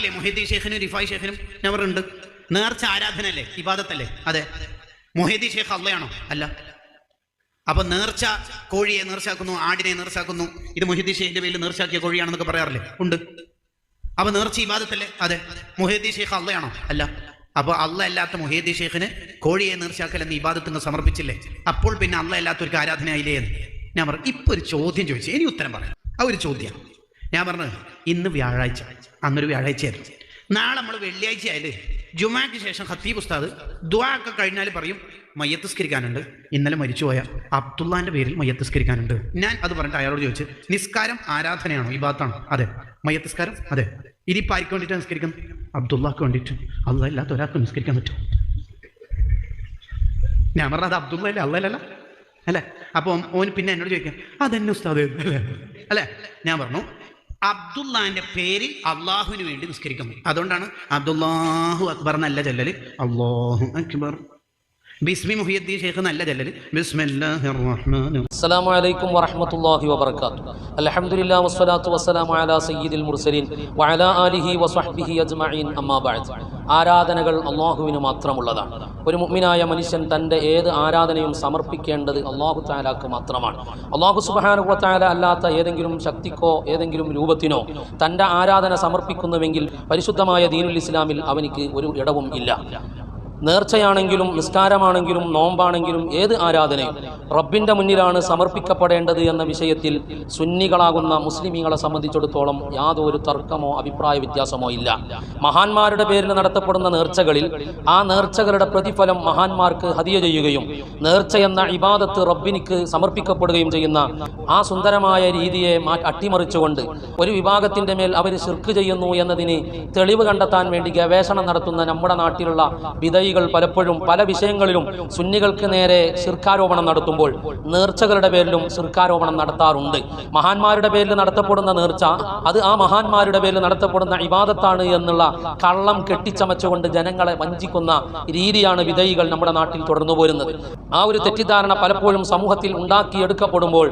പറയാറില്ലേ മൊഹീദ്ദീൻ ഷേഖിനും റിഫായ് ഷേഖിനും നവറുണ്ട്. നേർച്ച ആരാധന അല്ലേ ഇബാദത്തല്ലേ? അതെ. മൊഹീദ്ദീൻ ഷേഖ് അള്ളയാണോ? അല്ല. അപ്പൊ നേർച്ച കോഴിയെ നേർച്ചാക്കുന്നു ആടിനെ നേർച്ചാക്കുന്നു ഇത് മൊഹീദ്ദീൻ ഷേഖിന്റെ പേരിൽ നേർച്ചാക്കിയ കോഴിയാണെന്നൊക്കെ പറയാറില്ലേ? ഉണ്ട്. അപ്പൊ നേർച്ച ഇബാദത്തല്ലേ? അതെ. മൊഹീദ്ദീൻ ഷേഖ് അള്ളയാണോ? അല്ല. അപ്പൊ അള്ള അല്ലാത്ത മൊഹീദ്ദീൻ ഷേഖിന് കോഴിയെ നേർച്ചാക്കൽ എന്ന ഇബാദത്തിന് സമർപ്പിച്ചില്ലേ? അപ്പോൾ പിന്നെ അള്ള അല്ലാത്തൊരു ആരാധനയായില്ലേ എന്ന്? ഞാൻ പറഞ്ഞു ഇപ്പൊ ഒരു ചോദ്യം ചോദിച്ചു. ഇനി ഉത്തരം പറയാം. ആ ഒരു ചോദ്യം. ഞാൻ പറഞ്ഞു ഇന്ന് വ്യാഴാഴ്ച. അന്നൊരു വ്യാഴാഴ്ചയായിരുന്നു. നാളെ നമ്മൾ വെള്ളിയാഴ്ച ആയാലേ ജുമാക്ക് ശേഷം ഖത്തീബ് ഉസ്താദ് ദ്വാ ഒക്കെ കഴിഞ്ഞാൽ പറയും മയ്യത്തിസ്കരിക്കാനുണ്ട്. ഇന്നലെ മരിച്ചുപോയ അബ്ദുള്ളാന്റെ പേരിൽ മയ്യത്തിസ്കരിക്കാനുണ്ട്. ഞാൻ അത് പറഞ്ഞിട്ട് അയാളോട് ചോദിച്ചു നിസ്കാരം ആരാധനയാണോ? ഈ ഭാഗത്താണോ? അതെ. മയ്യത്തിസ്കാരം? അതെ. ഇനിയിപ്പോൾ ആർക്ക് വേണ്ടിയിട്ട് നിസ്കരിക്കുന്നു അബ്ദുള്ളക്ക് വേണ്ടിയിട്ട്. അല്ല ഇല്ലാത്ത ഒരാൾക്ക് നിസ്കരിക്കാൻ പറ്റും. ഞാൻ പറഞ്ഞത് അത് അബ്ദുള്ള അല്ലേ അല്ലല്ല അല്ലേ? അപ്പം ഓന് പിന്നെ എന്നോട് ചോദിക്കാം അതെന്നെ ഉസ്താദ്? അല്ലേ? ഞാൻ പറഞ്ഞു അബ്ദുല്ലാന്റെ പേരിൽ അള്ളാഹുവിന് വേണ്ടി നിസ്കരിക്കാൻ പറ്റും. അതുകൊണ്ടാണ് അബ്ദുല്ലാഹു അക്ബർ എന്നല്ല ചെല്ലല്. അള്ളാഹു അക്ബർ. ബിസ്മി മുഹിയദ്ദീൻ ഷെയ്ഖ് നല്ല റഹ്മാനിർ അസ്സലാമു അലൈക്കും വറഹ്മത്തുള്ളാഹി വബറകാത്തു അൽഹംദുലില്ലാ വസ്സലാത്തു വസ്സലാമു അലാ സയ്യിദിൽ മുർസലീൻ വഅലാ ആലിഹി വസ്വഹ്ബിഹി അജ്മഈൻ. അമ്മാ ബഅദ്. ആരാധനകൾ അള്ളാഹുവിന് മാത്രമുള്ളതാണ്. ഒരു മുഅ്മിനായ മനുഷ്യൻ തന്റെ ഏത് ആരാധനയും സമർപ്പിക്കേണ്ടത് അള്ളാഹു താലാക്ക് മാത്രമാണ്. അള്ളാഹു സുബ്ഹാനഹു വതആല അല്ലാത്ത ഏതെങ്കിലും ശക്തിക്കോ ഏതെങ്കിലും രൂപത്തിനോ തന്റെ ആരാധന സമർപ്പിക്കുന്നുവെങ്കിൽ പരിശുദ്ധമായ ദീനുൽ ഇസ്ലാമിൽ അവനിക്ക് ഒരു ഇടവും ഇല്ല. നേർച്ചയാണെങ്കിലും നിസ്കാരമാണെങ്കിലും നോമ്പാണെങ്കിലും ഏത് ആരാധനയും റബ്ബിന്റെ മുന്നിലാണ് സമർപ്പിക്കപ്പെടേണ്ടത് എന്ന വിഷയത്തിൽ സുന്നികളാകുന്ന മുസ്ലിമീങ്ങളെ സംബന്ധിച്ചിടത്തോളം യാതൊരു തർക്കമോ അഭിപ്രായ വ്യത്യാസമോ ഇല്ല. മഹാന്മാരുടെ പേരിൽ നടത്തപ്പെടുന്ന നേർച്ചകളിൽ ആ നേർച്ചകളുടെ പ്രതിഫലം മഹാന്മാർക്ക് ഹതിയ ചെയ്യുകയും നേർച്ച എന്ന ഇബാദത്ത് റബ്ബിനിക്ക് സമർപ്പിക്കപ്പെടുകയും ചെയ്യുന്ന ആ സുന്ദരമായ രീതിയെ അട്ടിമറിച്ചുകൊണ്ട് ഒരു വിഭാഗത്തിന്റെ മേൽ അവർ ശിർക്ക് ചെയ്യുന്നു എന്നതിന് തെളിവ് കണ്ടെത്താൻ വേണ്ടി ഗവേഷണം നടത്തുന്ന നമ്മുടെ നാട്ടിലുള്ള വിധയികൾ പലപ്പോഴും പല വിഷയങ്ങളിലും സുന്നികൾക്ക് നേരെ ശിർക്കാരോപണം നടത്തുമ്പോൾ നേർച്ചകളുടെ പേരിലും ശിർക്കാരോപണം നടത്താറുണ്ട്. മഹാന്മാരുടെ പേരിൽ നടത്തപ്പെടുന്ന നേർച്ച അത് ആ മഹാന്മാരുടെ പേരിൽ നടത്തപ്പെടുന്ന ഇബാദത്താണ് എന്നുള്ള കള്ളം കെട്ടിച്ചമച്ചുകൊണ്ട് ജനങ്ങളെ വഞ്ചിക്കുന്ന രീതിയാണ് വിധയികൾ നമ്മുടെ നാട്ടിൽ തുടർന്നു പോരുന്നത്. ആ ഒരു തെറ്റിദ്ധാരണ പലപ്പോഴും സമൂഹത്തിൽ ഉണ്ടാക്കിയെടുക്കപ്പെടുമ്പോൾ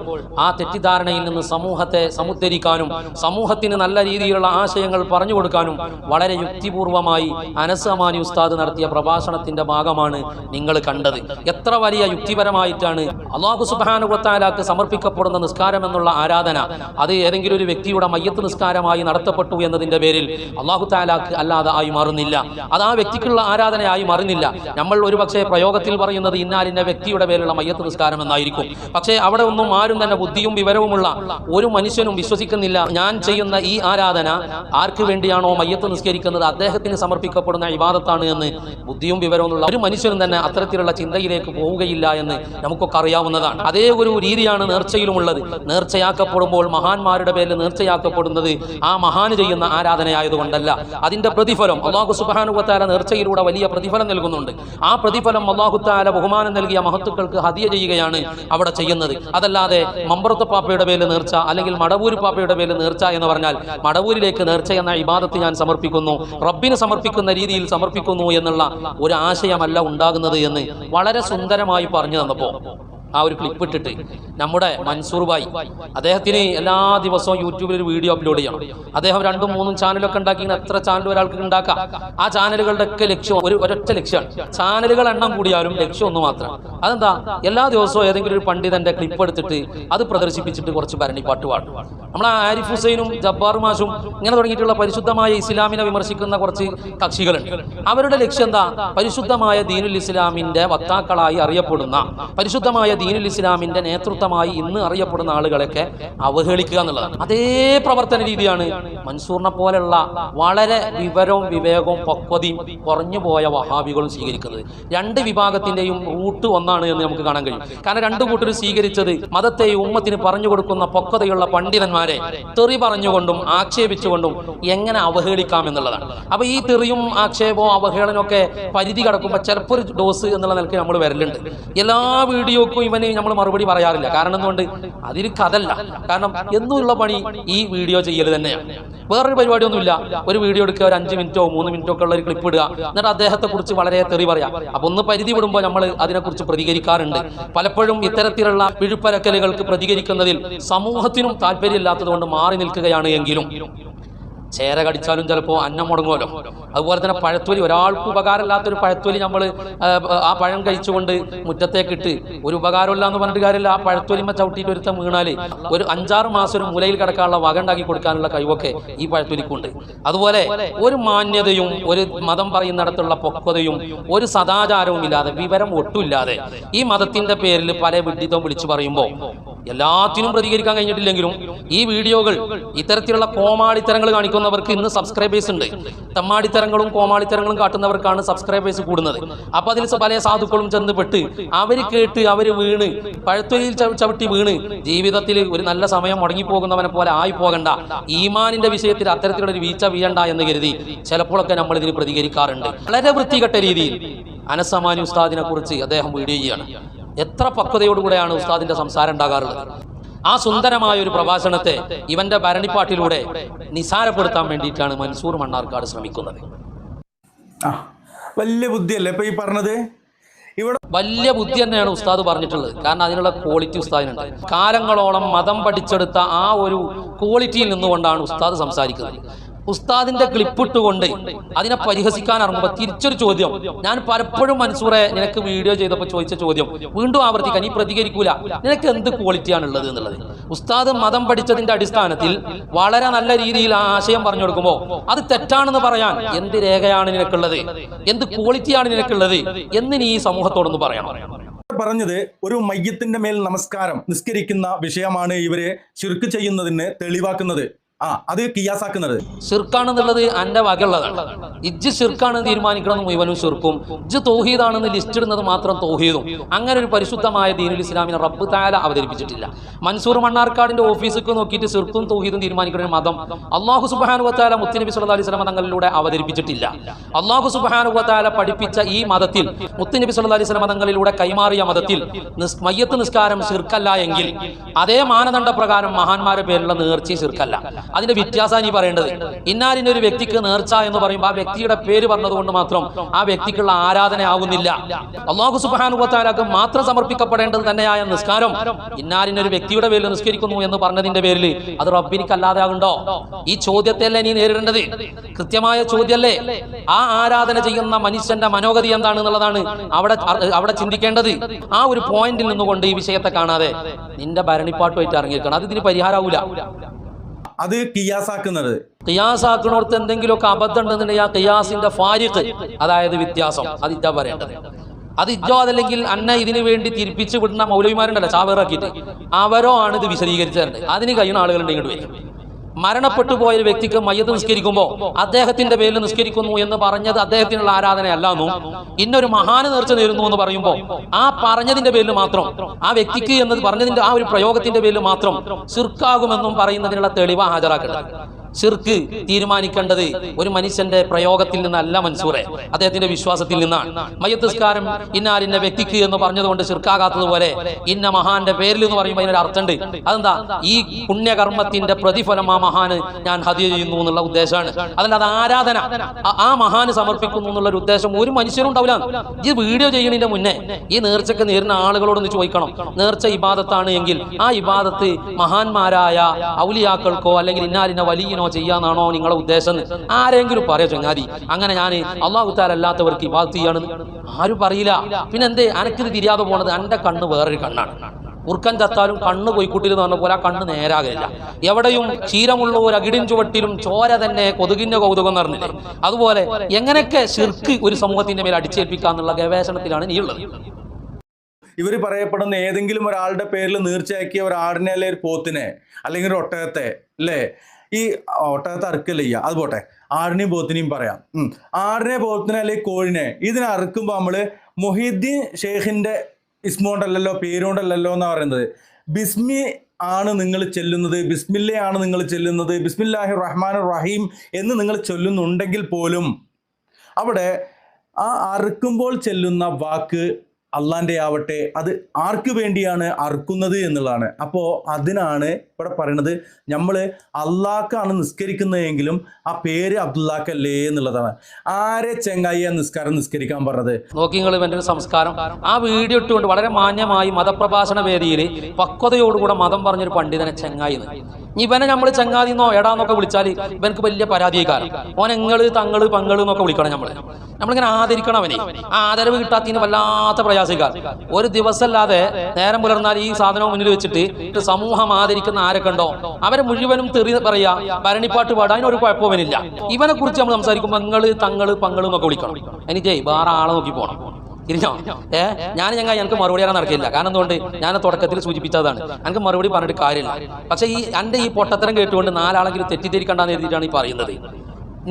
ആ തെറ്റിദ്ധാരണയിൽ നിന്ന് സമൂഹത്തെ സമുദ്ധരിക്കാനും സമൂഹത്തിന് നല്ല രീതിയിലുള്ള ആശയങ്ങൾ പറഞ്ഞു കൊടുക്കാനും വളരെ യുക്തിപൂർവമായി അനസമാനി ഉസ്താദ് നടത്തിയ പ്രഭാഷണത്തിന്റെ ഭാഗമാണ് നിങ്ങൾ കണ്ടത്. എത്ര വലിയ യുക്തിപരമായിട്ടാണ് അള്ളാഹു സുബാനുവത്താലാക്ക് സമർപ്പിക്കപ്പെടുന്ന നിസ്കാരം എന്നുള്ള ആരാധന. അത് ഏതെങ്കിലും ഒരു വ്യക്തിയുടെ മയ്യത്ത് നിസ്കാരമായി നടത്തപ്പെട്ടു എന്നതിന്റെ പേരിൽ അള്ളാഹു താലാക്ക് അല്ലാതെ ആയി മാറുന്നില്ല. അത് ആ വ്യക്തിക്കുള്ള ആരാധനയായി മാറുന്നില്ല. നമ്മൾ ഒരുപക്ഷെ പ്രയോഗത്തിൽ പറയുന്നത് ഇന്നാലിന്റെ വ്യക്തിയുടെ പേരിലുള്ള മയ്യത്ത് നിസ്കാരം എന്നായിരിക്കും. പക്ഷേ അവിടെ ഒന്നും ആരും തന്നെ ബുദ്ധിയും വിവരവുമുള്ള ഒരു മനുഷ്യനും വിശ്വസിക്കുന്നില്ല. ഞാൻ ചെയ്യുന്ന ഈ ആരാധന ആർക്ക് വേണ്ടിയാണോ മയ്യത്ത് നിസ്കരിക്കുന്നത്? അദ്ദേഹത്തിന് സമർപ്പിക്കപ്പെടുന്ന ഇബാദത്താണ് എന്ന് ബുദ്ധിയും വിവരവുമുള്ള ഒരു മനുഷ്യനും തന്നെ അത്തരത്തിലുള്ള ചിന്തയിലേക്ക് പോവുകയില്ല എന്ന് നമുക്കൊക്കെ അറിയാവുന്നതാണ്. അതേ ഒരു രീതിയാണ് നേർച്ചയിലുമുള്ളത്. നേർച്ചയാക്കപ്പെടുമ്പോൾ മഹാന്മാരുടെ പേരിൽ നേർച്ചയാക്കപ്പെടുന്നത് ആ മഹാന് ചെയ്യുന്ന ആരാധനയായതുകൊണ്ടല്ല. അതിന്റെ പ്രതിഫലം അള്ളാഹു സുബാനുവത്താല നേർച്ചയിലൂടെ വലിയ പ്രതിഫലം നൽകുന്നുണ്ട്. ആ പ്രതിഫലം അള്ളാഹുത്താല ബഹുമാനം നൽകിയ മഹത്തുക്കൾക്ക് ഹതിയ ചെയ്യുകയാണ് അവിടെ ചെയ്യുന്നത്. അതല്ലാതെ മമ്പറത്ത് പാപ്പയുടെ പേരിൽ നേർച്ച അല്ലെങ്കിൽ മടവൂര് പാപ്പയുടെ പേരിൽ നേർച്ച എന്ന് പറഞ്ഞാൽ മടവൂരിലേക്ക് നേർച്ച എന്ന ഇബാദത്ത് ഞാൻ സമർപ്പിക്കുന്നു റബ്ബിന് സമർപ്പിക്കുന്ന രീതിയിൽ സമർപ്പിക്കുന്നു എന്നുള്ള ഒരു ആശയമല്ല ഉണ്ടാകുന്നത് എന്ന് വളരെ സുന്ദരമായി പറഞ്ഞു തന്നപ്പോൾ. ആ ഒരു ക്ലിപ്പ് ഇട്ടിട്ട് നമ്മുടെ മൻസൂർ ഭായ് അദ്ദേഹത്തിന് എല്ലാ ദിവസവും യൂട്യൂബിൽ ഒരു വീഡിയോ അപ്ലോഡ് ചെയ്യണം. അദ്ദേഹം രണ്ടും മൂന്നും ചാനലൊക്കെ ഉണ്ടാക്കി എത്ര ചാനൽ ഒരാൾക്ക് ഉണ്ടാക്കാം. ആ ചാനലുകളുടെ ഒക്കെ ലക്ഷ്യം ഒരു ഒരൊറ്റ ലക്ഷ്യമാണ് ചാനലുകൾ എണ്ണം കൂടിയാലും ലക്ഷ്യം ഒന്ന് മാത്രം. അതെന്താ? എല്ലാ ദിവസവും ഏതെങ്കിലും ഒരു പണ്ഡിതന്റെ ക്ലിപ്പ് എടുത്തിട്ട് അത് പ്രദർശിപ്പിച്ചിട്ട് കുറച്ച് ഭരണിപ്പാട്ട് പാടും. നമ്മൾ ആരിഫ് ഹുസൈനും ജബ്ബാർ മാഷും ഇങ്ങനെ തുടങ്ങിയിട്ടുള്ള പരിശുദ്ധമായ ഇസ്ലാമിനെ വിമർശിക്കുന്ന കുറച്ച് കക്ഷികളുണ്ട്. അവരുടെ ലക്ഷ്യം എന്താ? പരിശുദ്ധമായ ദീനുൽ ഇസ്ലാമിന്റെ വക്താക്കളായി അറിയപ്പെടുന്ന പരിശുദ്ധമായ ദീനുൽ ഇസ്ലാമിന്റെ നേതൃത്വമായി ഇന്ന് അറിയപ്പെടുന്ന ആളുകളൊക്കെ അവഹേളിക്കുക എന്നുള്ളതാണ്. അതേ പ്രവർത്തന രീതിയാണ് മൻസൂറിനെ പോലെയുള്ള വളരെ വിവരവും വിവേകവും പക്വതയും കുറഞ്ഞു പോയ വഹാബികളും സ്വീകരിക്കുന്നത്. രണ്ട് വിഭാഗത്തിന്റെയും റൂട്ട് ഒന്നാണ് എന്ന് നമുക്ക് കാണാൻ കഴിയും. കാരണം രണ്ടു കൂട്ടർ സ്വീകരിച്ചത് മതത്തെ ഉമ്മത്തിന് പറഞ്ഞു കൊടുക്കുന്ന പക്വതയുള്ള പണ്ഡിതന്മാരെ തെറി പറഞ്ഞുകൊണ്ടും ആക്ഷേപിച്ചുകൊണ്ടും എങ്ങനെ അവഹേളിക്കാം എന്നുള്ളതാണ്. അപ്പൊ ഈ തെറിയും ആക്ഷേപവും അവഹേളനവും ഒക്കെ പരിധി കടക്കുമ്പോൾ ചിലപ്പോൾ ഒരു ഡോസ് എന്നുള്ള നിലയ്ക്ക് നമ്മൾ വരലുണ്ട്. എല്ലാ വീഡിയോക്കും ഇവന് നമ്മൾ മറുപടി പറയാറില്ല. കാരണം എന്തുകൊണ്ട്? അതിന് കഥല്ല കാരണം എന്നുള്ള പണി ഈ വീഡിയോ ചെയ്യൽ തന്നെയാണ്. വേറൊരു പരിപാടിയൊന്നുമില്ല. ഒരു വീഡിയോ എടുക്കുക ഒരു അഞ്ച് മിനിറ്റോ മൂന്ന് മിനിറ്റോ ഒക്കെ ഉള്ള ഒരു ക്ലിപ്പ് ഇടുക. എന്നിട്ട് അദ്ദേഹത്തെ കുറിച്ച് വളരെ തെറി പറയാം. അപ്പൊ ഒന്ന് പരിധി വിടുമ്പോൾ നമ്മൾ അതിനെക്കുറിച്ച് പ്രതികരിക്കാറുണ്ട്. പലപ്പോഴും ഇത്തരത്തിലുള്ള വിഴുപ്പരക്കലുകൾക്ക് പ്രതികരിക്കുന്നതിൽ സമൂഹത്തിനും താല്പര്യമില്ലാത്തത് കൊണ്ട് മാറി നിൽക്കുകയാണ് എങ്കിലും. ചേര കടിച്ചാലും ചിലപ്പോൾ അന്നം മുടങ്ങുമല്ലോ. അതുപോലെ തന്നെ പഴത്തൊലി ഒരാൾക്ക് ഉപകാരമില്ലാത്തൊരു പഴത്തൊലി നമ്മൾ ആ പഴം കഴിച്ചുകൊണ്ട് മുറ്റത്തേക്ക് ഇട്ട് ഒരു ഉപകാരമില്ല എന്ന് പറഞ്ഞിട്ട് കാര്യമില്ല. ആ പഴത്തൊലിമ ചവിട്ടിയിട്ട് ഒരുത്തം വീണാൽ ഒരു അഞ്ചാറ് മാസം ഒരു മുലയിൽ കിടക്കാനുള്ള വക ഉണ്ടാക്കി കൊടുക്കാനുള്ള കഴിവൊക്കെ ഈ പഴത്തൊലിക്കുണ്ട്. അതുപോലെ ഒരു മാന്യതയും ഒരു മതം പറയുന്നിടത്തുള്ള പക്വതയും ഒരു സദാചാരവും ഇല്ലാതെ വിവരം ഒട്ടുമില്ലാതെ ഈ മതത്തിന്റെ പേരിൽ പല വിഡിതവും വിളിച്ചു പറയുമ്പോൾ എല്ലാത്തിനും പ്രതികരിക്കാൻ കഴിഞ്ഞിട്ടില്ലെങ്കിലും ഈ വീഡിയോകൾ ഇത്തരത്തിലുള്ള കോമാളിത്തരങ്ങൾ കാണിക്കുന്നവർക്ക് ഇന്ന് സബ്സ്ക്രൈബേഴ്സ് ഉണ്ട്. തമ്മാടിത്തരങ്ങളും കോമാളിത്തരങ്ങളും കാട്ടുന്നവർക്കാണ് സബ്സ്ക്രൈബേഴ്സ് കൂടുന്നത്. അപ്പൊ അതിൽ പല സാധുക്കളും ചെന്ന് പെട്ട് അവർ കേട്ട് അവർ വീണ് പഴത്തൊലിയിൽ ചവി- ചവിട്ടി വീണ് ജീവിതത്തിൽ ഒരു നല്ല സമയം മുടങ്ങിപ്പോകുന്നവനെ പോലെ ആയി പോകണ്ട. ഈമാനിന്റെ വിഷയത്തിൽ അത്തരത്തിലുള്ള ഒരു വീഴ്ച വീഴണ്ട എന്ന് കരുതി ചിലപ്പോഴൊക്കെ നമ്മൾ ഇതിന് പ്രതികരിക്കാറുണ്ട്. വളരെ വൃത്തികെട്ട രീതിയിൽ അനസമാനി ഉസ്താദിനെ കുറിച്ച് അദ്ദേഹം വീഡിയോ ചെയ്യാണ്. എത്ര പക്വതയോടുകൂടെയാണ് ഉസ്താദിന്റെ സംസാരം ഉണ്ടാകാറുള്ളത്? ആ സുന്ദരമായ ഒരു പ്രഭാഷണത്തെ ഇവന്റെ ഭരണിപ്പാട്ടിലൂടെ നിസാരപ്പെടുത്താൻ വേണ്ടിയിട്ടാണ് മൻസൂർ മണ്ണാർക്കാട് ശ്രമിക്കുന്നത്. വലിയ ബുദ്ധിയല്ലേ ഇപ്പൊ ഈ പറഞ്ഞത്? ഇവിടെ വലിയ ബുദ്ധി തന്നെയാണ് ഉസ്താദ് പറഞ്ഞിട്ടുള്ളത്. കാരണം അതിനുള്ള ക്വാളിറ്റി ഉസ്താദിനുണ്ട്. കാലങ്ങളോളം മതം പഠിച്ചെടുത്ത ആ ഒരു ക്വാളിറ്റിയിൽ നിന്നുകൊണ്ടാണ് ഉസ്താദ് സംസാരിക്കുന്നത്. ഉസ്താദിന്റെ ക്ലിപ്പിട്ടുകൊണ്ട് അതിനെ പരിഹസിക്കാൻ ഇറങ്ങുമ്പോൾ തിരിച്ചൊരു ചോദ്യം. ഞാൻ പലപ്പോഴും മൻസൂറെ നിനക്ക് വീഡിയോ ചെയ്തപ്പോൾ ചോദിച്ച ചോദ്യം വീണ്ടും ആവർത്തിക്കാൻ നീ പ്രതികരിക്കൂല. നിനക്ക് എന്ത് ക്വാളിറ്റിയാണ് ഉള്ളത് എന്നുള്ളത്? ഉസ്താദ് മതം പഠിച്ചതിന്റെ അടിസ്ഥാനത്തിൽ വളരെ നല്ല രീതിയിൽ ആശയം പറഞ്ഞു കൊടുക്കുമ്പോൾ അത് തെറ്റാണെന്ന് പറയാൻ എന്ത് രേഖയാണ് നിനക്കുള്ളത്? എന്ത് ക്വാളിറ്റിയാണ് നിനക്കുള്ളത്? എന്ന് നീ ഈ സമൂഹത്തോടൊന്ന് പറയണം. പറഞ്ഞത് ഒരു മയ്യത്തിന്റെ മേൽ നമസ്കാരം നിസ്കരിക്കുന്ന വിഷയമാണ് ഇവരെ ചുരുക്ക് ചെയ്യുന്നതിന് തെളിവാക്കുന്നത്. ആ അത് കിയാസാക്കുന്നത്. ഷിർക്കാണെന്നുള്ളത് എന്റെ വകയുള്ളതാണ്. ഇജ്ജ് ഷിർക്കാണ് തീരുമാനിക്കണമെന്ന് മുഴുവനും ഷിർക്കും ഇജ്ജ് തൗഹീദാണെന്ന് ലിസ്റ്റ് ഇടുന്നത് മാത്രം തൗഹീദും. അങ്ങനെ ഒരു പരിശുദ്ധമായ ദീനുൽ ഇസ്ലാമിനെ റബ്ബ് താല അവതരിപ്പിച്ചിട്ടില്ല. മൻസൂർ മണ്ണാർക്കാടിന്റെ ഓഫീസിലേക്ക് നോക്കിയിട്ട് ഷിർക്കും തൗഹീദും തീരുമാനിക്കുന്ന മതം അള്ളാഹു സുബാനു വത്താല മുത്തനബി സല്ലല്ലാഹു അലൈഹി വസല്ലം തങ്ങളിലൂടെ അവതരിപ്പിച്ചിട്ടില്ല. അള്ളാഹു സുബാനു വത്താല പഠിപ്പിച്ച ഈ മതത്തിൽ മുത്തനബി സല്ലല്ലാഹു അലൈഹി വസല്ലം തങ്ങളിലൂടെ കൈമാറിയ മതത്തിൽ മയ്യത്ത് നിസ്കാരം ഷിർക്കല്ല എങ്കിൽ അതേ മാനദണ്ഡ പ്രകാരം മഹാന്മാരുടെ പേരിലുള്ള നേർച്ചയും ഷിർക്കല്ല അതിന്റെ വ്യത്യാസമാണ് ഈ പറയേണ്ടത്. ഇന്നാലിന്റെ ഒരു വ്യക്തിക്ക് നേർച്ച എന്ന് പറയുമ്പോൾ ആ വ്യക്തിയുടെ പേര് പറഞ്ഞതുകൊണ്ട് മാത്രം ആ വ്യക്തിക്കുള്ള ആരാധന ആകുന്നില്ല അള്ളാഹു സുബാനുഭത്താലാക്ക് മാത്രം സമർപ്പിക്കപ്പെടേണ്ടത് തന്നെയായ നിസ്കാരം. ഇന്നാലിന്റെ ഒരു വ്യക്തിയുടെ പേരിൽ നിസ്കരിക്കുന്നു എന്ന് പറഞ്ഞതിന്റെ പേരിൽ അത് റബ്ബിനിക്ക് അല്ലാതെ ആകുണ്ടോ ഈ ചോദ്യത്തെയല്ലേ നീ നേരിടേണ്ടത്? കൃത്യമായ ചോദ്യമല്ലേ ആ ആരാധന ചെയ്യുന്ന മനുഷ്യന്റെ മനോഗതി എന്താണെന്നുള്ളതാണ് അവിടെ അവിടെ ചിന്തിക്കേണ്ടത്. ആ ഒരു പോയിന്റിൽ നിന്നുകൊണ്ട് ഈ വിഷയത്തെ കാണാതെ നിന്റെ ഭരണിപ്പാട്ടുമായിട്ട് ഇറങ്ങിയിരിക്കണം അത് ഇതിന് പരിഹാരമാവൂല അത് കിയാസാക്കുന്നത്. കിയാസാക്കണോടത്ത് എന്തെങ്കിലുമൊക്കെ അബദ്ധം ഉണ്ടെന്നുണ്ടെങ്കിൽ ആ കിയാസിന്റെ ഫാരിഖ് അതായത് വ്യത്യാസം. അത് ഇതാ പറയേണ്ടത്. അത് ഇജോ അതല്ലെങ്കിൽ അന്ന ഇതിനു വേണ്ടി തിരിപ്പിച്ച് വിടുന്ന മൗലവിമാരുണ്ടല്ലോ ചാവേറാക്കിയിട്ട്. അവരോ ആണ് ഇത് വിശദീകരിച്ചു തരേണ്ടത് അതിന് കഴിയുന്ന ആളുകളുണ്ടെങ്കിൽ വരും. മരണപ്പെട്ടു പോയ ഒരു വ്യക്തിക്ക് മയ്യത്ത് നിസ്കരിക്കുമ്പോൾ അദ്ദേഹത്തിന്റെ പേരിൽ നിസ്കരിക്കുന്നു എന്ന് പറഞ്ഞത് അദ്ദേഹത്തിനുള്ള ആരാധനയല്ലാന്നും. ഇന്നൊരു മഹാന് നേർച്ച നേരുന്നു എന്ന് പറയുമ്പോൾ ആ പറഞ്ഞതിന്റെ പേരിൽ മാത്രം ആ വ്യക്തിക്ക് എന്ന് പറഞ്ഞതിന്റെ ആ ഒരു പ്രയോഗത്തിന്റെ പേരിൽ മാത്രം സിർക്കാകുമെന്നും പറയുന്നതിനുള്ള തെളിവ് ഹാജരാക്കേണ്ടത്. ഷിർക്ക് തീരുമാനിക്കേണ്ടത് ഒരു മനുഷ്യന്റെ പ്രയോഗത്തിൽ നിന്നല്ല മൻസൂറെ. അദ്ദേഹത്തിന്റെ വിശ്വാസത്തിൽ നിന്നാണ്. മയ്യത്തിസ്കാരം ഇന്നാലിന്റെ വ്യക്തിക്ക് എന്ന് പറഞ്ഞതുകൊണ്ട് ഷിർക്കാകാത്തതുപോലെ ഇന്ന മഹാന്റെ പേരിൽ എന്ന് പറയുമ്പോൾ അതിനൊരു അർത്ഥമുണ്ട്. അതെന്താ? ഈ പുണ്യകർമ്മത്തിന്റെ പ്രതിഫലം ആ മഹാന് ഞാൻ ഹതിയ ചെയ്യുന്നു എന്നുള്ള ഉദ്ദേശമാണ്. അതല്ലാതെ ആരാധന ആ- മഹാന് സമർപ്പിക്കുന്നു എന്നുള്ള ഒരു ഉദ്ദേശം ഒരു മനുഷ്യനും ഉണ്ടാവില്ല. ഈ വീഡിയോ ചെയ്യുന്നതിന്റെ മുന്നേ ഈ നേർച്ചയ്ക്ക് നേരിടുന്ന ആളുകളോടൊന്ന് ചോദിക്കണം. നേർച്ച ഇബാദത്താണ് എങ്കിൽ ആ ഇബാദത്ത് മഹാന്മാരായ ഔലിയാക്കൾക്കോ അല്ലെങ്കിൽ ഇന്നാലിന വലിയനോ ചെയ്യാന്നാണോ നിങ്ങളുടെ ഉദ്ദേശം ആരെങ്കിലും പറയാ ചങ്ങാതി? അങ്ങനെ ഞാൻ അള്ളാഹു താലല്ലാത്തവർക്ക് ഇബാദത്ത് ചെയ്യാണ് ആരും പറയില്ല. പിന്നെ എന്തേ? അനക്കിത് തിരിയാതെ പോണത് എന്റെ കണ്ണ് വേറൊരു കണ്ണാണ്. ഉർക്കം ചത്താലും കണ്ണ് കൊയ്ക്കുട്ടിൽ എന്ന് പറഞ്ഞ പോലെ ആ കണ്ണ് നേരാകില്ല എവിടെയും ക്ഷീരമുള്ള ഒരു അകിടിൻ ചുവട്ടിലും ചോര തന്നെ കൊതുകിന്റെ കൗതുകം എന്ന് പറഞ്ഞില്ലേ അതുപോലെ എങ്ങനെയൊക്കെ ശിർക്ക് ഒരു സമൂഹത്തിന്റെ മേൽ അടിച്ചേൽപ്പിക്കാന്നുള്ള ഗവേഷണത്തിലാണ് നീ ഉള്ളത്. ഇവർ പറയപ്പെടുന്ന ഏതെങ്കിലും ഒരാളുടെ പേരിൽ നീർച്ചയാക്കിയ ഒരു ആടിനെ അല്ലെങ്കിൽ ഒരു പോത്തിനെ? അല്ലെങ്കിൽ ഒരു ഒട്ടകത്തെ? അല്ലേ? ഈ ഒട്ടകത്തെ അറുക്കല്ല ചെയ്യുക അത് പോട്ടെ. ആടിനെയും പോത്തിനെയും പറയാം. ആടിനെ പോത്തിനെ അല്ലെങ്കിൽ കോഴിനെ ഇതിനെ അറുക്കുമ്പോൾ നമ്മൾ മൊഹീദ്ദീൻ ഷെയ്ഖിന്റെ ഇസ്മോണ്ടല്ലല്ലോ പേരുകൊണ്ടല്ലല്ലോ എന്ന് പറയുന്നത്? ബിസ്മി ആണ് നിങ്ങൾ ചെല്ലുന്നത് ബിസ്മില്ലയാണ് നിങ്ങൾ ചെല്ലുന്നത് ബിസ്മില്ലാഹി റഹ്മാൻ റഹീം എന്ന് നിങ്ങൾ ചൊല്ലുന്നുണ്ടെങ്കിൽ പോലും അവിടെ ആ അറുക്കുമ്പോൾ ചെല്ലുന്ന വാക്ക് അള്ളാന്റെ ആവട്ടെ അത് ആർക്ക് വേണ്ടിയാണ് അറുക്കുന്നത് എന്നുള്ളതാണ്. അപ്പോൾ അതിനാണ് ഇവിടെ പറയണത് നമ്മൾ അള്ളാഹ്ക്കാണ് നിസ്കരിക്കുന്നതെങ്കിലും ആ പേര് അബ്ദുല്ലാക്കല്ലേ എന്നുള്ളതാണ്. ആരെ ചെങ്ങായി ആ നിസ്കാരം നിസ്കരിക്കാൻ പറഞ്ഞത്? നോക്കി എന്റെ സംസ്കാരം. ആ വീഡിയോ ഇട്ടുകൊണ്ട് വളരെ മാന്യമായി മതപ്രഭാഷണ വേദിയിൽ പക്വതയോടുകൂടെ മതം പറഞ്ഞൊരു പണ്ഡിതനെ ചെങ്ങായി. ഇവനെ നമ്മൾ ചങ്ങാതി ചങ്ങാതിന്നോ എടാന്നൊക്കെ വിളിച്ചാൽ ഇവനക്ക് വലിയ പരാതിയായി ഓൻ എങ്ങൾ തങ്ങൾ പങ്ങൾ എന്നൊക്കെ വിളിക്കണം നമ്മൾ നമ്മളിങ്ങനെ ആദരിക്കണം അവനെ ആ ആദരവ് കിട്ടാത്തതിന് വല്ലാത്ത പ്രയാസിക്കാർ ഒരു ദിവസമല്ലാതെ നേരം പുലർന്നാൽ ഈ സാധനം മുന്നിൽ വെച്ചിട്ട് സമൂഹം ആദരിക്കുന്ന ആരൊക്കെ ഉണ്ടോ? അവരെ മുഴുവനും തെറി പറയാ ഭരണിപ്പാട്ട് പാടാൻ ഒരു കുഴപ്പമില്ല ഇവനെ കുറിച്ച് നമ്മൾ സംസാരിക്കുമ്പോൾ നിങ്ങൾ തങ്ങൾ പങ്ങൾ എന്നൊക്കെ വിളിക്കണം. എനിക്ക് വേറെ ആളെ നോക്കി പോകണം ഇരിഞ്ഞോ ഏ? ഞാൻ ഞങ്ങൾ എനിക്ക് മറുപടി പറയാൻ നടക്കില്ല. കാരണം എന്തുകൊണ്ട്? ഞാൻ തുടക്കത്തിൽ സൂചിപ്പിച്ചതാണ്. എനിക്ക് മറുപടി പറഞ്ഞിട്ട് കാര്യമില്ല. പക്ഷേ ഈ എന്റെ ഈ പൊട്ടത്തരം കേട്ടുകൊണ്ട് നാലാളെങ്കിലും തെറ്റിദ്ധരിക്കണ്ടെന്ന് എഴുതിയിട്ടാണ് ഈ പറയുന്നത്.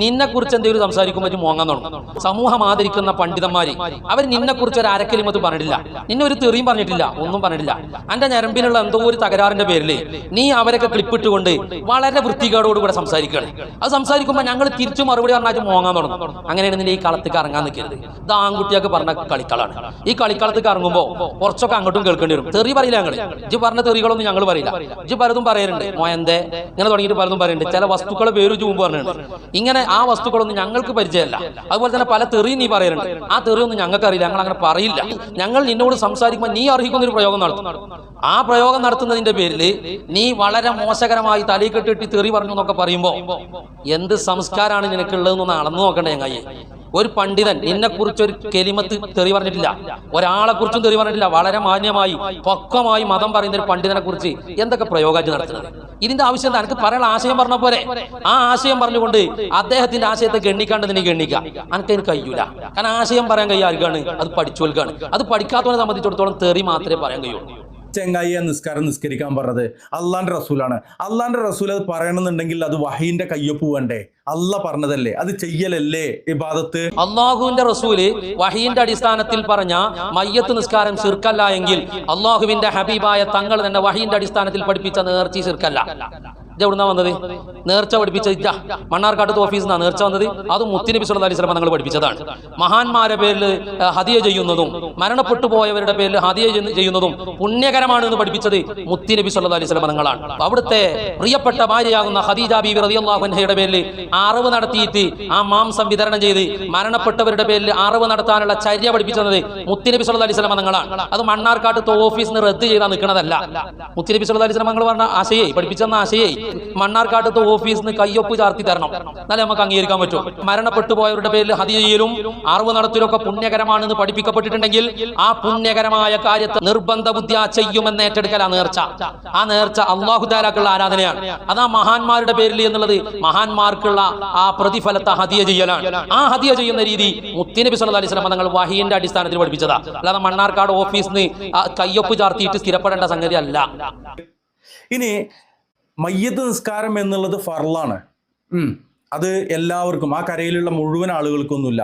നിന്നെ കുറിച്ച് എന്തെങ്കിലും സംസാരിക്കുമ്പോൾ ഒരു മോങ്ങാൻ തുടങ്ങും. സമൂഹം ആദരിക്കുന്ന പണ്ഡിതന്മാര് അവർ നിന്നെ കുറിച്ച് ഒരു അരക്കലിമത്ത് പറഞ്ഞിട്ടില്ല. നിന്നെ ഒരു തെറിയും പറഞ്ഞിട്ടില്ല ഒന്നും പറഞ്ഞിട്ടില്ല. എന്റെ ഞരമ്പിലുള്ള എന്തോ ഒരു തകരാറിന്റെ പേരിൽ നീ അവരൊക്കെ ക്ലിപ്പിട്ടുകൊണ്ട് വളരെ വൃത്തികേടോടുകൂടെ സംസാരിക്കുകയാണ്. അത് സംസാരിക്കുമ്പോൾ ഞങ്ങൾ തിരിച്ചു മറുപടി പറഞ്ഞാൽ മോങ്ങാൻ തുടങ്ങും. അങ്ങനെയാണ് നിന്റെ ഈ കളത്തേക്ക് ഇറങ്ങാൻ നിൽക്കരുത് ഇത് ആൺകുട്ടിയൊക്കെ പറഞ്ഞ കളിക്കളാണ്. ഈ കളിക്കളത്തേക്ക് ഇറങ്ങുമ്പോൾ കുറച്ചൊക്കെ അങ്ങോട്ടും കേൾക്കേണ്ടി വരും. തെറി പറയില്ല ഞങ്ങൾ ഇത് പറഞ്ഞ തെറികളൊന്നും ഞങ്ങൾ പറയില്ല. ഇത് പലതും പറയാറുണ്ട് മോയന്തേ ഇങ്ങനെ തുടങ്ങിയിട്ട് പലതും പറയുന്നുണ്ട് ചില വസ്തുക്കളെ പേര് ചൂമ്പ് പറഞ്ഞിട്ടുണ്ട്. ഇങ്ങനെ ആ വസ്തുക്കളൊന്നും ഞങ്ങൾക്ക് പരിചയമല്ല. അതുപോലെ തന്നെ പല തെറി നീ പറയുന്നുണ്ട്. ആ തെറിയൊന്നും ഞങ്ങൾക്ക് അറിയില്ല ഞങ്ങൾ അങ്ങനെ പറയില്ല. ഞങ്ങൾ നിന്നോട് സംസാരിക്കുമ്പോൾ നീ അർഹിക്കുന്ന ഒരു പ്രയോഗം നടത്തും. ആ പ്രയോഗം നടത്തുന്നതിന്റെ പേരിൽ നീ വളരെ മോശകരമായി തലയിൽ കെട്ടിട്ട് തെറി പറഞ്ഞു എന്നൊക്കെ പറയുമ്പോൾ എന്ത് സംസ്കാരമാണ് നിനക്കുള്ളതെന്ന് അളന്നു നോക്കണ്ടേ ഞങ്ങയെ ഒരു പണ്ഡിതൻ നിന്നെ കുറിച്ച് ഒരു കെലിമത്ത് തെറി പറഞ്ഞിട്ടില്ല. ഒരാളെ കുറിച്ചും തെറി പറഞ്ഞിട്ടില്ല. വളരെ മാന്യമായി പക്വമായി മതം പറയുന്ന ഒരു പണ്ഡിതനെ കുറിച്ച് എന്തൊക്കെ പ്രയോഗമായിട്ട് നടത്തുന്നത്? ഇതിന്റെ ആവശ്യം എനിക്ക് പറയാനുള്ള ആശയം പറഞ്ഞ പോലെ. ആ ആശയം പറഞ്ഞുകൊണ്ട് അദ്ദേഹത്തിന്റെ ആശയത്തെ ഗണ്ണിക്കാണ്ട് നിന്നെ ഗണ്ണിക്കാം അനക്കതിന് കഴിയൂല. കാരണം ആശയം പറയാൻ കഴിയാർക്കാണ് അത് പഠിച്ചോൽക്കാണ്. അത് പഠിക്കാത്തവനെ സംബന്ധിച്ചിടത്തോളം തെറി മാത്രമേ പറയാൻ കഴിയുള്ളൂ. ചെങ്ങായിയെ നിസ്കാരം നിസ്കരിക്കാൻ പറഞ്ഞത് അള്ളാന്റെ റസൂലാണ്. അള്ളാന്റെ റസൂൽ അത് പറയണമെന്നുണ്ടെങ്കിൽ അത് വഹീന്റെ കയ്യൊപ്പ് വേണ്ടേ? അല്ല പറഞ്ഞതല്ലേ? അത് ചെയ്യലല്ലേ ഇബാദത്ത്? അള്ളാഹുവിന്റെ റസൂൽ വഹീന്റെ അടിസ്ഥാനത്തിൽ പറഞ്ഞ മയ്യത്ത് നിസ്കാരം ശിർക്കല്ല എങ്കിൽ അള്ളാഹുവിന്റെ ഹബീബായ തങ്ങൾ തന്നെ വഹീന്റെ അടിസ്ഥാനത്തിൽ പഠിപ്പിച്ച നേർച്ചി ശിർക്കല്ല. എവിടുന്നാ വന്നത്? നേർച്ച പഠിപ്പിച്ച ഇല്ല മണ്ണാർക്കാട്ടത്ത് ഓഫീസിൽ നിന്നാണ് നേർച്ച വന്നത്? അത് മുത്തിനബി സല്ലല്ലാഹു അലൈഹി വസല്ലം തങ്ങൾ പഠിപ്പിച്ചതാണ്. മഹാന്മാരെ പേരിൽ ഹതിയ ചെയ്യുന്നതും മരണപ്പെട്ടു പോയവരുടെ പേരിൽ ഹദിയ ചെയ്യുന്നതും പുണ്യകരമാണ് എന്ന് പഠിപ്പിച്ചത് മുത്തിനബി സല്ലല്ലാഹു അലൈഹി വസല്ലം തങ്ങളാണ്. അവിടുത്തെ പ്രിയപ്പെട്ട ഭാര്യയാകുന്ന ഹദീജ ബീബി അൻഹയുടെ പേരിൽ അറിവ് നടത്തിയിട്ട് ആ മാംസം വിതരണം ചെയ്ത് മരണപ്പെട്ടവരുടെ പേരിൽ അറിവ് നടത്താനുള്ള ചര്യ പഠിപ്പിച്ചത് മുത്തിനബി സല്ലല്ലാഹു അലൈഹി തങ്ങളാണ്. അത് മണ്ണാർക്കാട്ടത്ത് ഓഫീസിൽ നിന്ന് റദ്ദ് ചെയ്താൽ നിൽക്കുന്നതല്ല മുത്തിനബി സല്ലല്ലാഹു അലൈഹി വസല്ലം തങ്ങൾ പറഞ്ഞ ആശയേ പഠിപ്പിച്ചെന്ന ആശയേ. മണ്ണാർക്കാട്ടത്ത് ഓഫീസിൽ നിന്ന് കയ്യൊപ്പ് ചാർത്തി തരണം. എന്നാലേ നമുക്ക് അംഗീകരിക്കാൻ പറ്റും. മരണപ്പെട്ടു പോയവരുടെ പേരിൽ ഹദിയ ചെയ്യലും അറിവ് നടത്തിലൊക്കെ പുണ്യകരമാണെന്ന് പഠിപ്പിക്കപ്പെട്ടിട്ടുണ്ടെങ്കിൽ ആ പുണ്യകരമായ കാര്യത്തെ നിർബന്ധ ബുദ്ധിയാ ചെയ്യുമെന്ന് ഏറ്റെടുക്കൽ ആ നേർച്ച. ആ നേർച്ച അള്ളാഹുദാലാക്കുള്ള ആരാധനയാണ്. അത് ആ മഹാന്മാരുടെ പേരിൽ എന്നുള്ളത് മഹാന്മാർക്കുള്ള ആ പ്രതിഫലത്തെ ഹതിയ ചെയ്യലാണ്. ആ ഹതിയ ചെയ്യുന്ന രീതി മുത്തിനബി സല്ല അലൈഹി വസല്ലം തങ്ങൾ വഹീന്റെ അടിസ്ഥാനത്തിൽ പഠിപ്പിച്ചതാ. അല്ലാതെ മണ്ണാർക്കാട് ഓഫീസിൽ നിന്ന് കയ്യൊപ്പ് ചാർത്തിയിട്ട് സ്ഥിരപ്പെടേണ്ട സംഗതി അല്ല. ഇനി മയ്യത്ത് നിസ്കാരം എന്നുള്ളത് ഫർളാണ്. അത് എല്ലാവർക്കും ആ കരയിലുള്ള മുഴുവൻ ആളുകൾക്കൊന്നുമില്ല.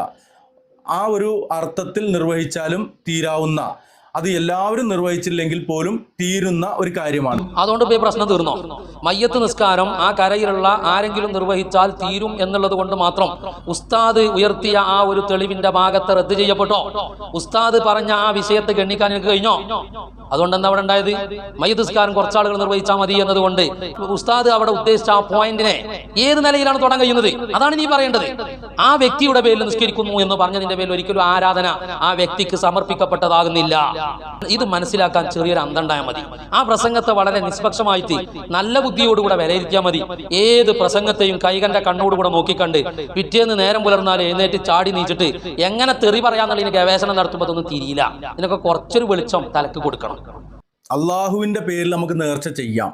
ആ ഒരു അർത്ഥത്തിൽ നിർവഹിച്ചാലും തീരാവുന്ന അത് എല്ലാവരും നിർവഹിച്ചില്ലെങ്കിൽ പോലും തീരുന്ന ഒരു കാര്യമാണ്. അതുകൊണ്ട് പോയി പ്രശ്നം തീർന്നോ? മയ്യത്ത് നിസ്കാരം ആ കരയിലുള്ള ആരെങ്കിലും നിർവഹിച്ചാൽ തീരും എന്നുള്ളത് കൊണ്ട് മാത്രം ഉസ്താദ് ഉയർത്തിയ ആ ഒരു തെളിവിന്റെ ഭാഗത്ത് റദ്ദ് ചെയ്യപ്പെട്ടോ? ഉസ്താദ് പറഞ്ഞ ആ വിഷയത്തെ ഗണ്ണിക്കാൻ എനിക്ക് കഴിഞ്ഞോ? അതുകൊണ്ട് എന്താ അവിടെ ഉണ്ടായത്? മയ്യത്ത് നിസ്കാരം കുറച്ചാളുകൾ നിർവഹിച്ചാൽ മതി എന്നതുകൊണ്ട് ഉസ്താദ് അവിടെ ഉദ്ദേശിച്ച ആ പോയിന്റിനെ ഏത് നിലയിലാണ് തുടങ്ങാൻ കഴിയുന്നത്? അതാണ് നീ പറയേണ്ടത്. ആ വ്യക്തിയുടെ പേരിൽ നിസ്കരിക്കുന്നു എന്ന് പറഞ്ഞതിന്റെ പേരിൽ ഒരിക്കലും ആരാധന ആ വ്യക്തിക്ക് സമർപ്പിക്കപ്പെട്ടതാകുന്നില്ല. ഇത് മനസ്സിലാക്കാൻ ചെറിയൊരു അന്തണ്ടായാൽ മതി. ആ പ്രസംഗത്തെ വളരെ നിഷ്പക്ഷമായിട്ട് നല്ല ബുദ്ധിയോടുകൂടെ വിലയിരുത്തിയാൽ മതി. ഏത് പ്രസംഗത്തെയും കൈകണ്ട കണ്ണോടുകൂടെ നോക്കിക്കണ്ട്. പിറ്റേന്ന് നേരം പുലർന്നാൽ എഴുന്നേറ്റ് ചാടി നീച്ചിട്ട് എങ്ങനെ തെറി പറയാന്നുള്ളതിന് ഗവേഷണം നടത്തുമ്പോൾ അതൊന്നും തിരിയില്ല. ഇതിനൊക്കെ കുറച്ചൊരു വെളിച്ചം തലക്ക് കൊടുക്കണം. അള്ളാഹുവിന്റെ പേരിൽ നമുക്ക് നേർച്ച ചെയ്യാം.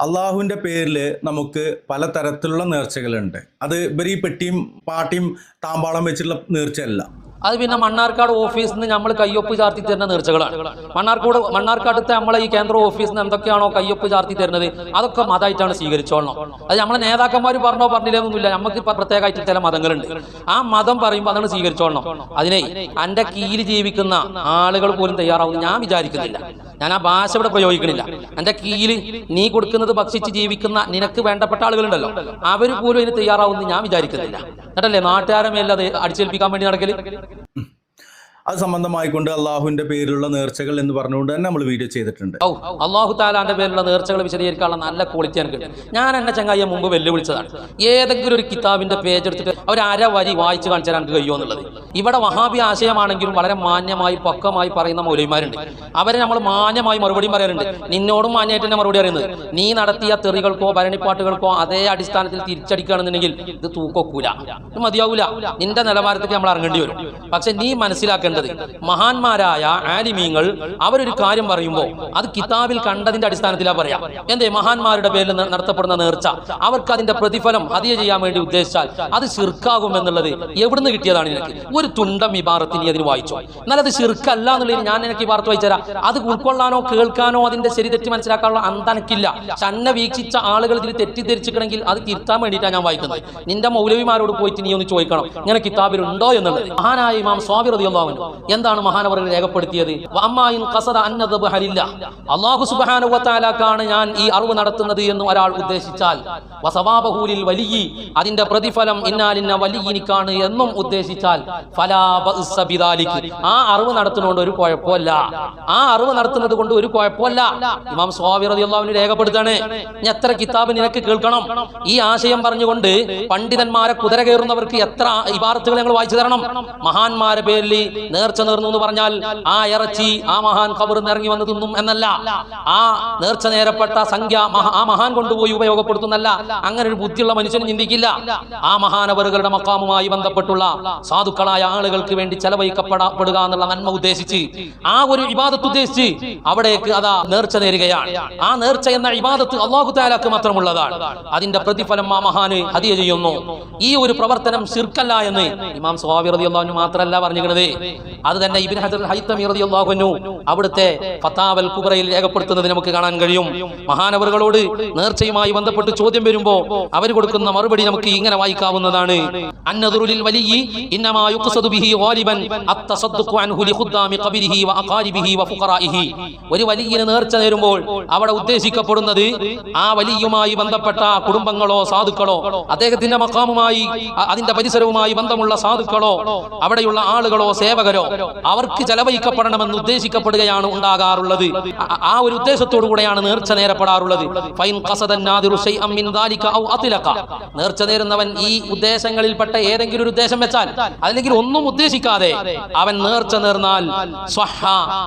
അള്ളാഹുവിന്റെ പേരിൽ നമുക്ക് പലതരത്തിലുള്ള നേർച്ചകളുണ്ട്. അത് ഇവർ ഈ പെട്ടിയും പാട്ടിയും താമ്പാളം വെച്ചിട്ടുള്ള നേർച്ചയല്ല. അത് പിന്നെ മണ്ണാർക്കാട് ഓഫീസിൽ നിന്ന് നമ്മൾ കയ്യൊപ്പ് ചാർത്തി തരുന്ന നേർച്ചകളാണ്. മണ്ണാർക്കോട് മണ്ണാർക്കാട്ടത്തെ നമ്മളെ ഈ കേന്ദ്ര ഓഫീസിൽ നിന്ന് എന്തൊക്കെയാണോ കയ്യൊപ്പ് ചാർത്തി തരുന്നത് അതൊക്കെ മതമായിട്ടാണ് സ്വീകരിച്ചോളണം. അത് നമ്മളെ നേതാക്കന്മാർ പറഞ്ഞോ പറഞ്ഞില്ലെന്നൊന്നുമില്ല. നമുക്ക് പ്രത്യേകമായിട്ട് ചില മതങ്ങളുണ്ട്. ആ മതം പറയുമ്പോൾ അതാണ് സ്വീകരിച്ചോളണം. അതിനെ എന്റെ കീഴിൽ ജീവിക്കുന്ന ആളുകൾ പോലും തയ്യാറാവുമെന്ന് ഞാൻ വിചാരിക്കുന്നില്ല. ഞാൻ ആ ഭാഷ ഇവിടെ പ്രയോഗിക്കണില്ല. എന്റെ കീഴിൽ നീ കൊടുക്കുന്നത് ഭക്ഷിച്ച് ജീവിക്കുന്ന നിനക്ക് വേണ്ടപ്പെട്ട ആളുകളുണ്ടല്ലോ. അവർ പോലും ഇതിന് തയ്യാറാവുമെന്ന് ഞാൻ വിചാരിക്കുന്നില്ല. എന്നിട്ടല്ലേ നാട്ടുകാരെ മേലത് അടിച്ചേൽപ്പിക്കാൻ വേണ്ടി നടക്കൽ? അത് സംബന്ധമായിക്കൊണ്ട് അള്ളാഹുവിന്റെ പേരിലുള്ള നേർച്ചകൾ എന്ന് പറഞ്ഞുകൊണ്ട് തന്നെ നമ്മൾ വീഡിയോ ചെയ്തിട്ടുണ്ട്. അള്ളാഹു താലാന്റെ പേരിലുള്ള നേർച്ചകൾ വിശദീകരിക്കാനുള്ള നല്ല ക്വാളിറ്റി എനിക്ക് ഞാൻ എന്നെ ചങ്ങായിയെ മുമ്പ് വെല്ലുവിളിച്ചതാണ്. ഏതെങ്കിലും ഒരു കിതാബിന്റെ പേജ് എടുത്തിട്ട് അവർ അര വരി വായിച്ച് കാണിച്ചാൽ എനിക്ക് കഴിയുമോ എന്നുള്ളത്. ഇവിടെ വഹാബി ആശയമാണെങ്കിലും വളരെ മാന്യമായി പക്കമായി പറയുന്ന മൗലവിമാരുണ്ട്. അവരെ നമ്മൾ മാന്യമായി മറുപടിയും പറയാറുണ്ട്. നിന്നോടും മാന്യമായിട്ട് തന്നെ മറുപടി പറയുന്നത്. നീ നടത്തിയ തെറികൾക്കോ ഭരണിപ്പാട്ടുകൾക്കോ അതേ അടിസ്ഥാനത്തിൽ തിരിച്ചടിക്കുകയാണെന്നുണ്ടെങ്കിൽ ഇത് തൂക്കൊക്കൂല. ഇത് മതിയാവൂല. നിന്റെ നിലവാരത്തേക്ക് നമ്മൾ ഇറങ്ങേണ്ടി വരും. പക്ഷെ നീ മനസ്സിലാക്കേണ്ടത് മഹാന്മാരായ ആലിമീങ്ങൾ അവരൊരു കാര്യം പറയുമ്പോൾ അത് കിതാബിൽ കണ്ടതിന്റെ അടിസ്ഥാനത്തിലാണ് പറയാം. എന്തേ? മഹാന്മാരുടെ പേരിൽ നടത്തപ്പെടുന്ന നേർച്ച. അവർക്ക് അതിന്റെ പ്രതിഫലം അതിയെ ചെയ്യാൻ വേണ്ടി ഉദ്ദേശിച്ചാൽ അത് ശിർക്കാകും എന്നുള്ളത് എവിടുന്ന് കിട്ടിയതാണ് നിനക്ക്? ഒരു തുണ്ടം ഇബാറത്ത് നീ അതിന് വായിച്ചു. എന്നാൽ അത് ശിർക്കല്ല എന്നുള്ളതിന് ഞാൻ എനിക്ക് വാർത്ത വായിച്ചുതരാം. അത് ഉൾക്കൊള്ളാനോ കേൾക്കാനോ അതിന്റെ ശരി തെറ്റി മനസ്സിലാക്കാനുള്ള അന്തനക്കില്ല. ചന്ന വീക്ഷിച്ച ആളുകൾ ഇതിൽ തെറ്റിദ്ധരിച്ചിട്ടുണ്ടെങ്കിൽ അത് തിരുത്താൻ വേണ്ടിയിട്ടാണ് ഞാൻ വായിക്കുന്നത്. നിന്റെ മൗലവിമാരോട് പോയിട്ട് നീ ഒന്ന് ചോദിക്കണം ഇങ്ങനെ കിതാബിൽ ഉണ്ടോ? എന്നുള്ളത്. മഹാനായ ഇമാം സ്വാമി അൻഹു എന്താണ് മഹാനവർ രേഖപ്പെടുത്തിയത്? അള്ളാഹു സുബാനുവത്താലാക്കാണ് ഞാൻ ഈ അറിവ് നടത്തുന്നത് എന്ന് ഒരാൾ ഉദ്ദേശിച്ചാൽ വലിയി അതിന്റെ പ്രതിഫലം ഇന്നാലിന്ന വലിയനിക്കാണ് എന്നും ഉദ്ദേശിച്ചാൽ ആ അറിവ് നടത്തുന്നതുകൊണ്ട് ഒരു കുഴപ്പമില്ല. ആ അറിവ് നടത്തുന്നത് കൊണ്ട് ഒരു കുഴപ്പമില്ല. ഇമാം സ്വാമി റതിയുള്ള രേഖപ്പെടുത്താണ് ഇനി എത്ര കിതാബ് നിനക്ക് കേൾക്കണം? ഈ ആശയം പറഞ്ഞുകൊണ്ട് പണ്ഡിതന്മാരെ കുതിര കയറുന്നവർക്ക് എത്ര ഇബാർത്തുകൾ ഞങ്ങൾ വായിച്ചു തരണം? മഹാന്മാരെ പേരിൽ നേർച്ച നേർന്നു എന്ന് പറഞ്ഞാൽ ആ ഇറച്ചി ആ മഹാൻ കബറിന്ന് ഇറങ്ങി വന്ന് തിന്നും എന്നല്ല. ആ നേർച്ച നേരപ്പെട്ട സംഖ്യ ആ മഹാൻ കൊണ്ടുപോയി ഉപയോഗപ്പെടുത്തുന്നല്ല. അങ്ങനെ ഒരു ബുദ്ധിയുള്ള മനുഷ്യൻ ചിന്തിക്കില്ല. ആ മഹാനവറുകളുടെ മക്കാമുമായി ബന്ധപ്പെട്ടുള്ള സാധുക്കളായ ആളുകൾക്ക് വേണ്ടി ചെലവഴിക്കപ്പെടപ്പെടുക എന്നുള്ള നന്മ ഉദ്ദേശിച്ച് ആ ഒരു ഇബാദത്ത് ഉദ്ദേശിച്ച് അവിടേക്ക് അതാ നേർച്ച നേരുകയാണ്. ആ നേർച്ച എന്ന ഇബാദത്ത് അള്ളാഹു താലാക്ക് മാത്രമുള്ളതാണ്. അതിന്റെ പ്രതിഫലം ആ മഹാന് ഹദിയ ചെയ്യുന്നു. ഈ ഒരു പ്രവർത്തനം ശിർക്കല്ല എന്ന് ഇമാം സ്വാവിറതി അള്ളാഹു മാത്രമല്ല പറഞ്ഞിരിക്കുന്നത്. അത് തന്നെ ഇബിൻ ഹജർ ഹൈത്തമി റതി അവിടുത്തെ ഫത്താവൽ കുബറയിൽ രേഖപ്പെടുത്തുന്നത് നമുക്ക് കാണാൻ കഴിയും. മഹാനവറുകളോട് നേർച്ചയുമായി ബന്ധപ്പെട്ട് ചോദ്യം വരുമ്പോ അവർ കൊടുക്കുന്ന മറുപടി നമുക്ക് ഇങ്ങനെ വായിക്കാവുന്നതാണ്. വലിയി ഒരു വലിയന് നേർച്ച നേരുമ്പോൾ അവിടെ ഉദ്ദേശിക്കപ്പെടുന്നത് ആ വലിയുമായി ബന്ധപ്പെട്ട കുടുംബങ്ങളോ സാധുക്കളോ അദ്ദേഹത്തിന്റെ മക്കാമുമായി അതിന്റെ പരിസരവുമായി ബന്ധമുള്ള സാധുക്കളോ അവിടെയുള്ള ആളുകളോ സേവകരോ അവർക്ക് ചെലവഴിക്കപ്പെടണമെന്ന് ഉദ്ദേശിക്കപ്പെടുകയാണ് ഉണ്ടാകാറുള്ളത്. ആ- ഒരു ഉദ്ദേശത്തോടു കൂടെയാണ് നേർച്ച നേരപ്പെടാറുള്ളത്. നേർച്ച നേരുന്നവൻ ഈ ഉദ്ദേശങ്ങളിൽപ്പെട്ട ഏതെങ്കിലും ഒരു ഉദ്ദേശം വെച്ചാൽ അല്ലെങ്കിൽ ഒന്നും ഉദ്ദേശിക്കാതെ അവൻ നേർച്ച നേർന്നാൽ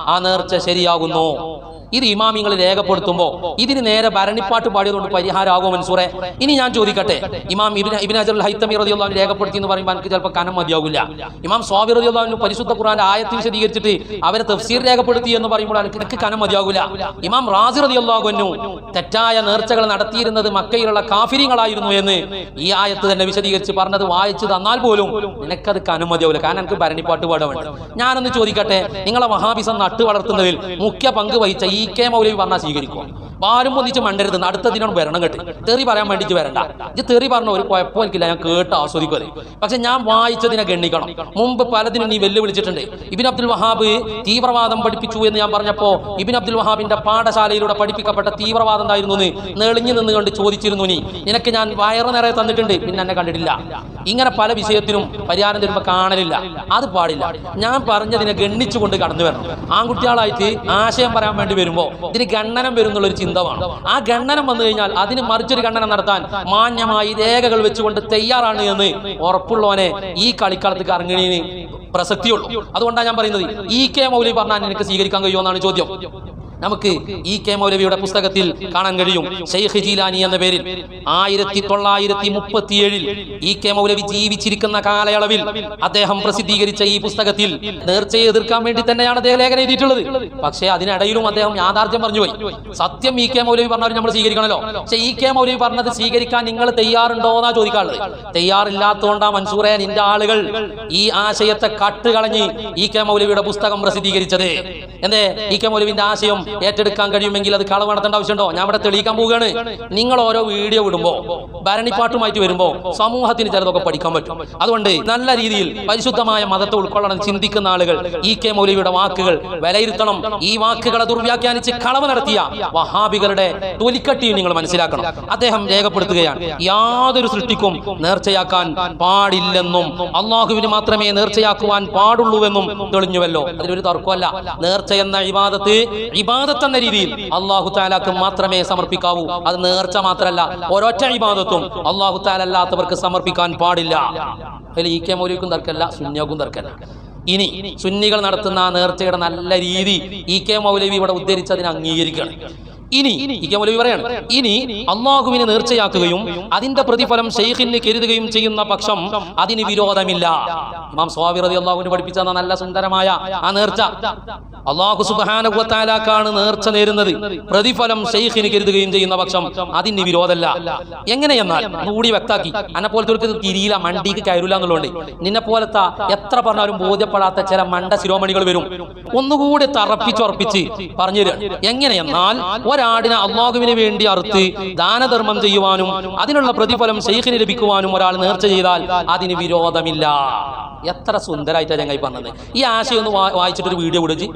ആ നേർച്ച ശരിയാകുന്നു. ഇത് ഇമാമിങ്ങൾ രേഖപ്പെടുത്തുമ്പോൾ ഇതിന് നേരെ ഭരണിപ്പാട്ട് പാടിയതുകൊണ്ട് പരിഹാരമാകുമോ മൻസൂറെ? ഇനി ഞാൻ ചോദിക്കട്ടെ. ഇമാം ഇബിൻ അജർ ഹൈത്തമി രേഖപ്പെടുത്തി എന്ന് പറയുമ്പോൾ എനിക്ക് ചിലപ്പോൾ കനം മതിയാകില്ല ഇമാം റളിയല്ലാഹു പരിശുദ്ധ ഖുർആന്റെ ആയത്തിൽ വിശദീകരിച്ചിട്ട് അവരെ തഫ്സീർ രേഖപ്പെടുത്തി എന്ന് പറയുമ്പോൾ എനിക്ക് കനം മതിയാകില്ല ഇമാം റാസി റളിയല്ലാഹു അൻഹു തെറ്റായ നേർച്ചകൾ നടത്തിയിരുന്നത് മക്കയിലുള്ള കാഫിരിങ്ങളായിരുന്നു എന്ന് ഈ ആയത്ത് തന്നെ വിശദീകരിച്ച് പറഞ്ഞത് വായിച്ചു തന്നാൽ പോലും നിനക്കത് കനം മതിയാവില്ല. കാരണം എനിക്ക് ഭരണിപ്പാട്ട് പാടുന്നുണ്ട് ഞാനൊന്ന് ചോദിക്കട്ടെ നിങ്ങളെ മഹാബിസം നട്ടു വളർത്തുന്നതിൽ മുഖ്യ പങ്ക് വഹിച്ച ഈ കെ മൗലവി പറഞ്ഞാൽ സ്വീകരിക്കുക ആരും ഒന്നിച്ച് മണ്ടരുത് അടുത്ത അടുത്തതിനോട് വരണം കേട്ട്. തെറി പറയാൻ വേണ്ടിയിട്ട് വരണ്ട. ഇത് തെറി പറഞ്ഞ ഒരു കുഴപ്പം എനിക്കില്ല ഞാൻ കേട്ട് ആസ്വദിക്കുക പക്ഷെ ഞാൻ വായിച്ചതിനെ ഗണ്ണിക്കണം. മുമ്പ് പലതിനും നീ വെല്ലുവിളിച്ചിട്ടുണ്ട്. ഇബിൻ അബ്ദുൽ വഹാബ് തീവ്രവാദം പഠിപ്പിച്ചു എന്ന് ഞാൻ പറഞ്ഞപ്പോ ഇബിൻ അബ്ദുൽ വഹാബിന്റെ പാഠശാലയിലൂടെ പഠിപ്പിക്കപ്പെട്ട തീവ്രവാദം എന്തായിരുന്നു എന്ന് നെളിഞ്ഞു നിന്നുകൊണ്ട് ചോദിച്ചിരുന്നു നീ. നിനക്ക് ഞാൻ വയറ് നിറയെ തന്നിട്ടുണ്ട് പിന്നെ എന്നെ കണ്ടിട്ടില്ല. ഇങ്ങനെ പല വിഷയത്തിനും പരിഹാരം തരുമ്പോൾ കാണലില്ല. അത് പാടില്ല. ഞാൻ പറഞ്ഞതിനെ ഗണ്ണിച്ചുകൊണ്ട് കടന്നു വരണം. ആൺകുട്ടികളായിട്ട് ആശയം പറയാൻ വേണ്ടി വരുമ്പോൾ ഇതിന് ഗണ്ണനം ചിന്ത വേണം. ആ ഗണ്ണനം വന്നു കഴിഞ്ഞാൽ അതിന് മറിച്ചൊരു ഗണ്ണനം നടത്താൻ മാന്യമായി രേഖകൾ വെച്ചുകൊണ്ട് തയ്യാറാണ് എന്ന് ഉറപ്പുള്ളവനെ ഈ കളിക്കളത്തിൽ ഇറങ്ങണീന് പ്രസക്തിയുള്ളൂ. അതുകൊണ്ടാണ് ഞാൻ പറയുന്നത്. ഇ കെ മൗലി പറഞ്ഞാൽ എനിക്ക് സ്വീകരിക്കാൻ കഴിയുമോ എന്നാണ് ചോദ്യം. നമുക്ക് ഇ കെ മൗലവിയുടെ പുസ്തകത്തിൽ കാണാൻ കഴിയും. ഷെയ്ഖ് ജീലാനി എന്ന പേരിൽ ആയിരത്തി തൊള്ളായിരത്തി മുപ്പത്തിയേഴിൽ ഇ കെ മൗലവി ജീവിച്ചിരിക്കുന്ന കാലയളവിൽ അദ്ദേഹം പ്രസിദ്ധീകരിച്ച ഈ പുസ്തകത്തിൽ നേർച്ചയെ എതിർക്കാൻ വേണ്ടി തന്നെയാണ് അദ്ദേഹം ലേഖനം എഴുതിയിട്ടുള്ളത്. പക്ഷേ അതിനിടയിലും അദ്ദേഹം യാഥാർത്ഥ്യം പറഞ്ഞുപോയി സത്യം ഇ കെ മൗലവി പറഞ്ഞവർ നമ്മൾ സ്വീകരിക്കണമല്ലോ. പക്ഷേ ഇ കെ മൗലവി പറഞ്ഞത് സ്വീകരിക്കാൻ നിങ്ങൾ തയ്യാറുണ്ടോ എന്നാ ചോദിക്കാറുള്ളത്. തയ്യാറില്ലാത്തതുകൊണ്ടാ മൻസൂറെ നിന്റെ ആളുകൾ ഈ ആശയത്തെ കട്ടുകളഞ്ഞ് ഇ കെ മൗലവിയുടെ പുസ്തകം പ്രസിദ്ധീകരിച്ചത്. എന്തേ? ഇ കെ മൗലവിന്റെ ആശയം ഏറ്റെടുക്കാൻ കഴിയുമെങ്കിൽ അത് കളവ് നടത്തേണ്ട ആവശ്യമുണ്ടോ? ഞാൻ ഇവിടെ തെളിയിക്കാൻ പോവുകയാണ്. നിങ്ങൾ ഓരോ വീഡിയോ വിടുമ്പോൾ ഭരണിപ്പാട്ടുമായിട്ട് വരുമ്പോൾ സമൂഹത്തിന് ചിലതൊക്കെ പഠിക്കാൻ പറ്റും. അതുകൊണ്ട് നല്ല രീതിയിൽ പരിശുദ്ധമായ മതത്തെ ഉൾക്കൊള്ളണം ചിന്തിക്കുന്ന ആളുകൾ ഇ കെ മൗലവിയുടെ വാക്കുകൾ വിലയിരുത്തണം. ഈ വാക്കുകളെ ദുർവ്യാഖ്യാനിച്ച് കളവ് നടത്തിയ വഹാബികളുടെ തൊലിക്കട്ടി നിങ്ങൾ മനസ്സിലാക്കണം. അദ്ദേഹം രേഖപ്പെടുത്തുകയാണ് യാതൊരു സൃഷ്ടിക്കും നേർച്ചയാക്കാൻ പാടില്ലെന്നും അള്ളാഹുവിന് മാത്രമേ നേർച്ചയാക്കുവാൻ പാടുള്ളൂവെന്നും തെളിഞ്ഞുവല്ലോ. അതിലൊരു തർക്കമല്ല. നേർച്ച എന്ന ഇബാദത്ത് ഇബാദത്ത് എന്ന രീതിയിൽ അള്ളാഹു താലാക്ക് മാത്രമേ സമർപ്പിക്കാവൂ. അത് നേർച്ച മാത്രമല്ല ഒരൊറ്റ ഇബാദത്തും അള്ളാഹു താലല്ലാത്തവർക്ക് സമർപ്പിക്കാൻ പാടില്ല. അതിൽ ഈ കെ മൗലിക്കും തർക്കല്ല സുന്യാക്കും തർക്കല്ല ഇനി സുന്നികൾ നടത്തുന്ന നേർച്ചയുടെ നല്ല രീതി ഇ കെ മൗലവി ഇവിടെ ഉദ്ധരിച്ചതിനെ അംഗീകരിക്കണം ഇനി മൗലവി പറയാണ് ഇനി അള്ളാഹുവിനെ നേർച്ചയാക്കുകയും അതിന്റെ പ്രതിഫലം ഷെയ്ഖിന് കരുതുകയും ചെയ്യുന്ന പക്ഷം അതിന് വിരോധമില്ല. ഇമാം സ്വാമി റതി അള്ളാഹുവിന് പഠിപ്പിച്ച നല്ല സുന്ദരമായ ആ നേർച്ച. അള്ളാഹു സുബാനുവത്താലാക്കാണ് നേർച്ച നേരുന്നത്. പ്രതിഫലം ഷെയ്ഖിന് കരുതുകയും ചെയ്യുന്ന പക്ഷം അതിന് വിരോധമല്ല. എങ്ങനെയെന്നാൽ കൂടി വ്യക്താക്കി അന്നെ പോലത്തെ ഒരു തിരിയില്ല മണ്ടിക്ക് കയറില്ല എന്നുള്ളതുകൊണ്ട് നിന്നെ പോലത്തെ എത്ര പറഞ്ഞാലും ബോധ്യപ്പെടാത്ത ചില മണ്ട ശിരോമണികൾ വരും. ഒന്നുകൂടി തറപ്പിച്ചുറപ്പിച്ച് പറഞ്ഞു തരാം എങ്ങനെയെന്നാൽ ഒരാടിനെ അള്ളാഹുവിന് വേണ്ടി അറുത്ത് ദാനധർമ്മം ചെയ്യുവാനും അതിനുള്ള പ്രതിഫലം ഷെയ്ഖിന് ലഭിക്കുവാനും ഒരാൾ നേർച്ച ചെയ്താൽ അതിന് വിരോധമില്ല. എത്ര സുന്ദരമായിട്ടാണ് ഞങ്ങൾ പറഞ്ഞത്. ഈ ആശയം ഒന്ന് വായിച്ചിട്ടൊരു വീഡിയോ വിടിച്ച്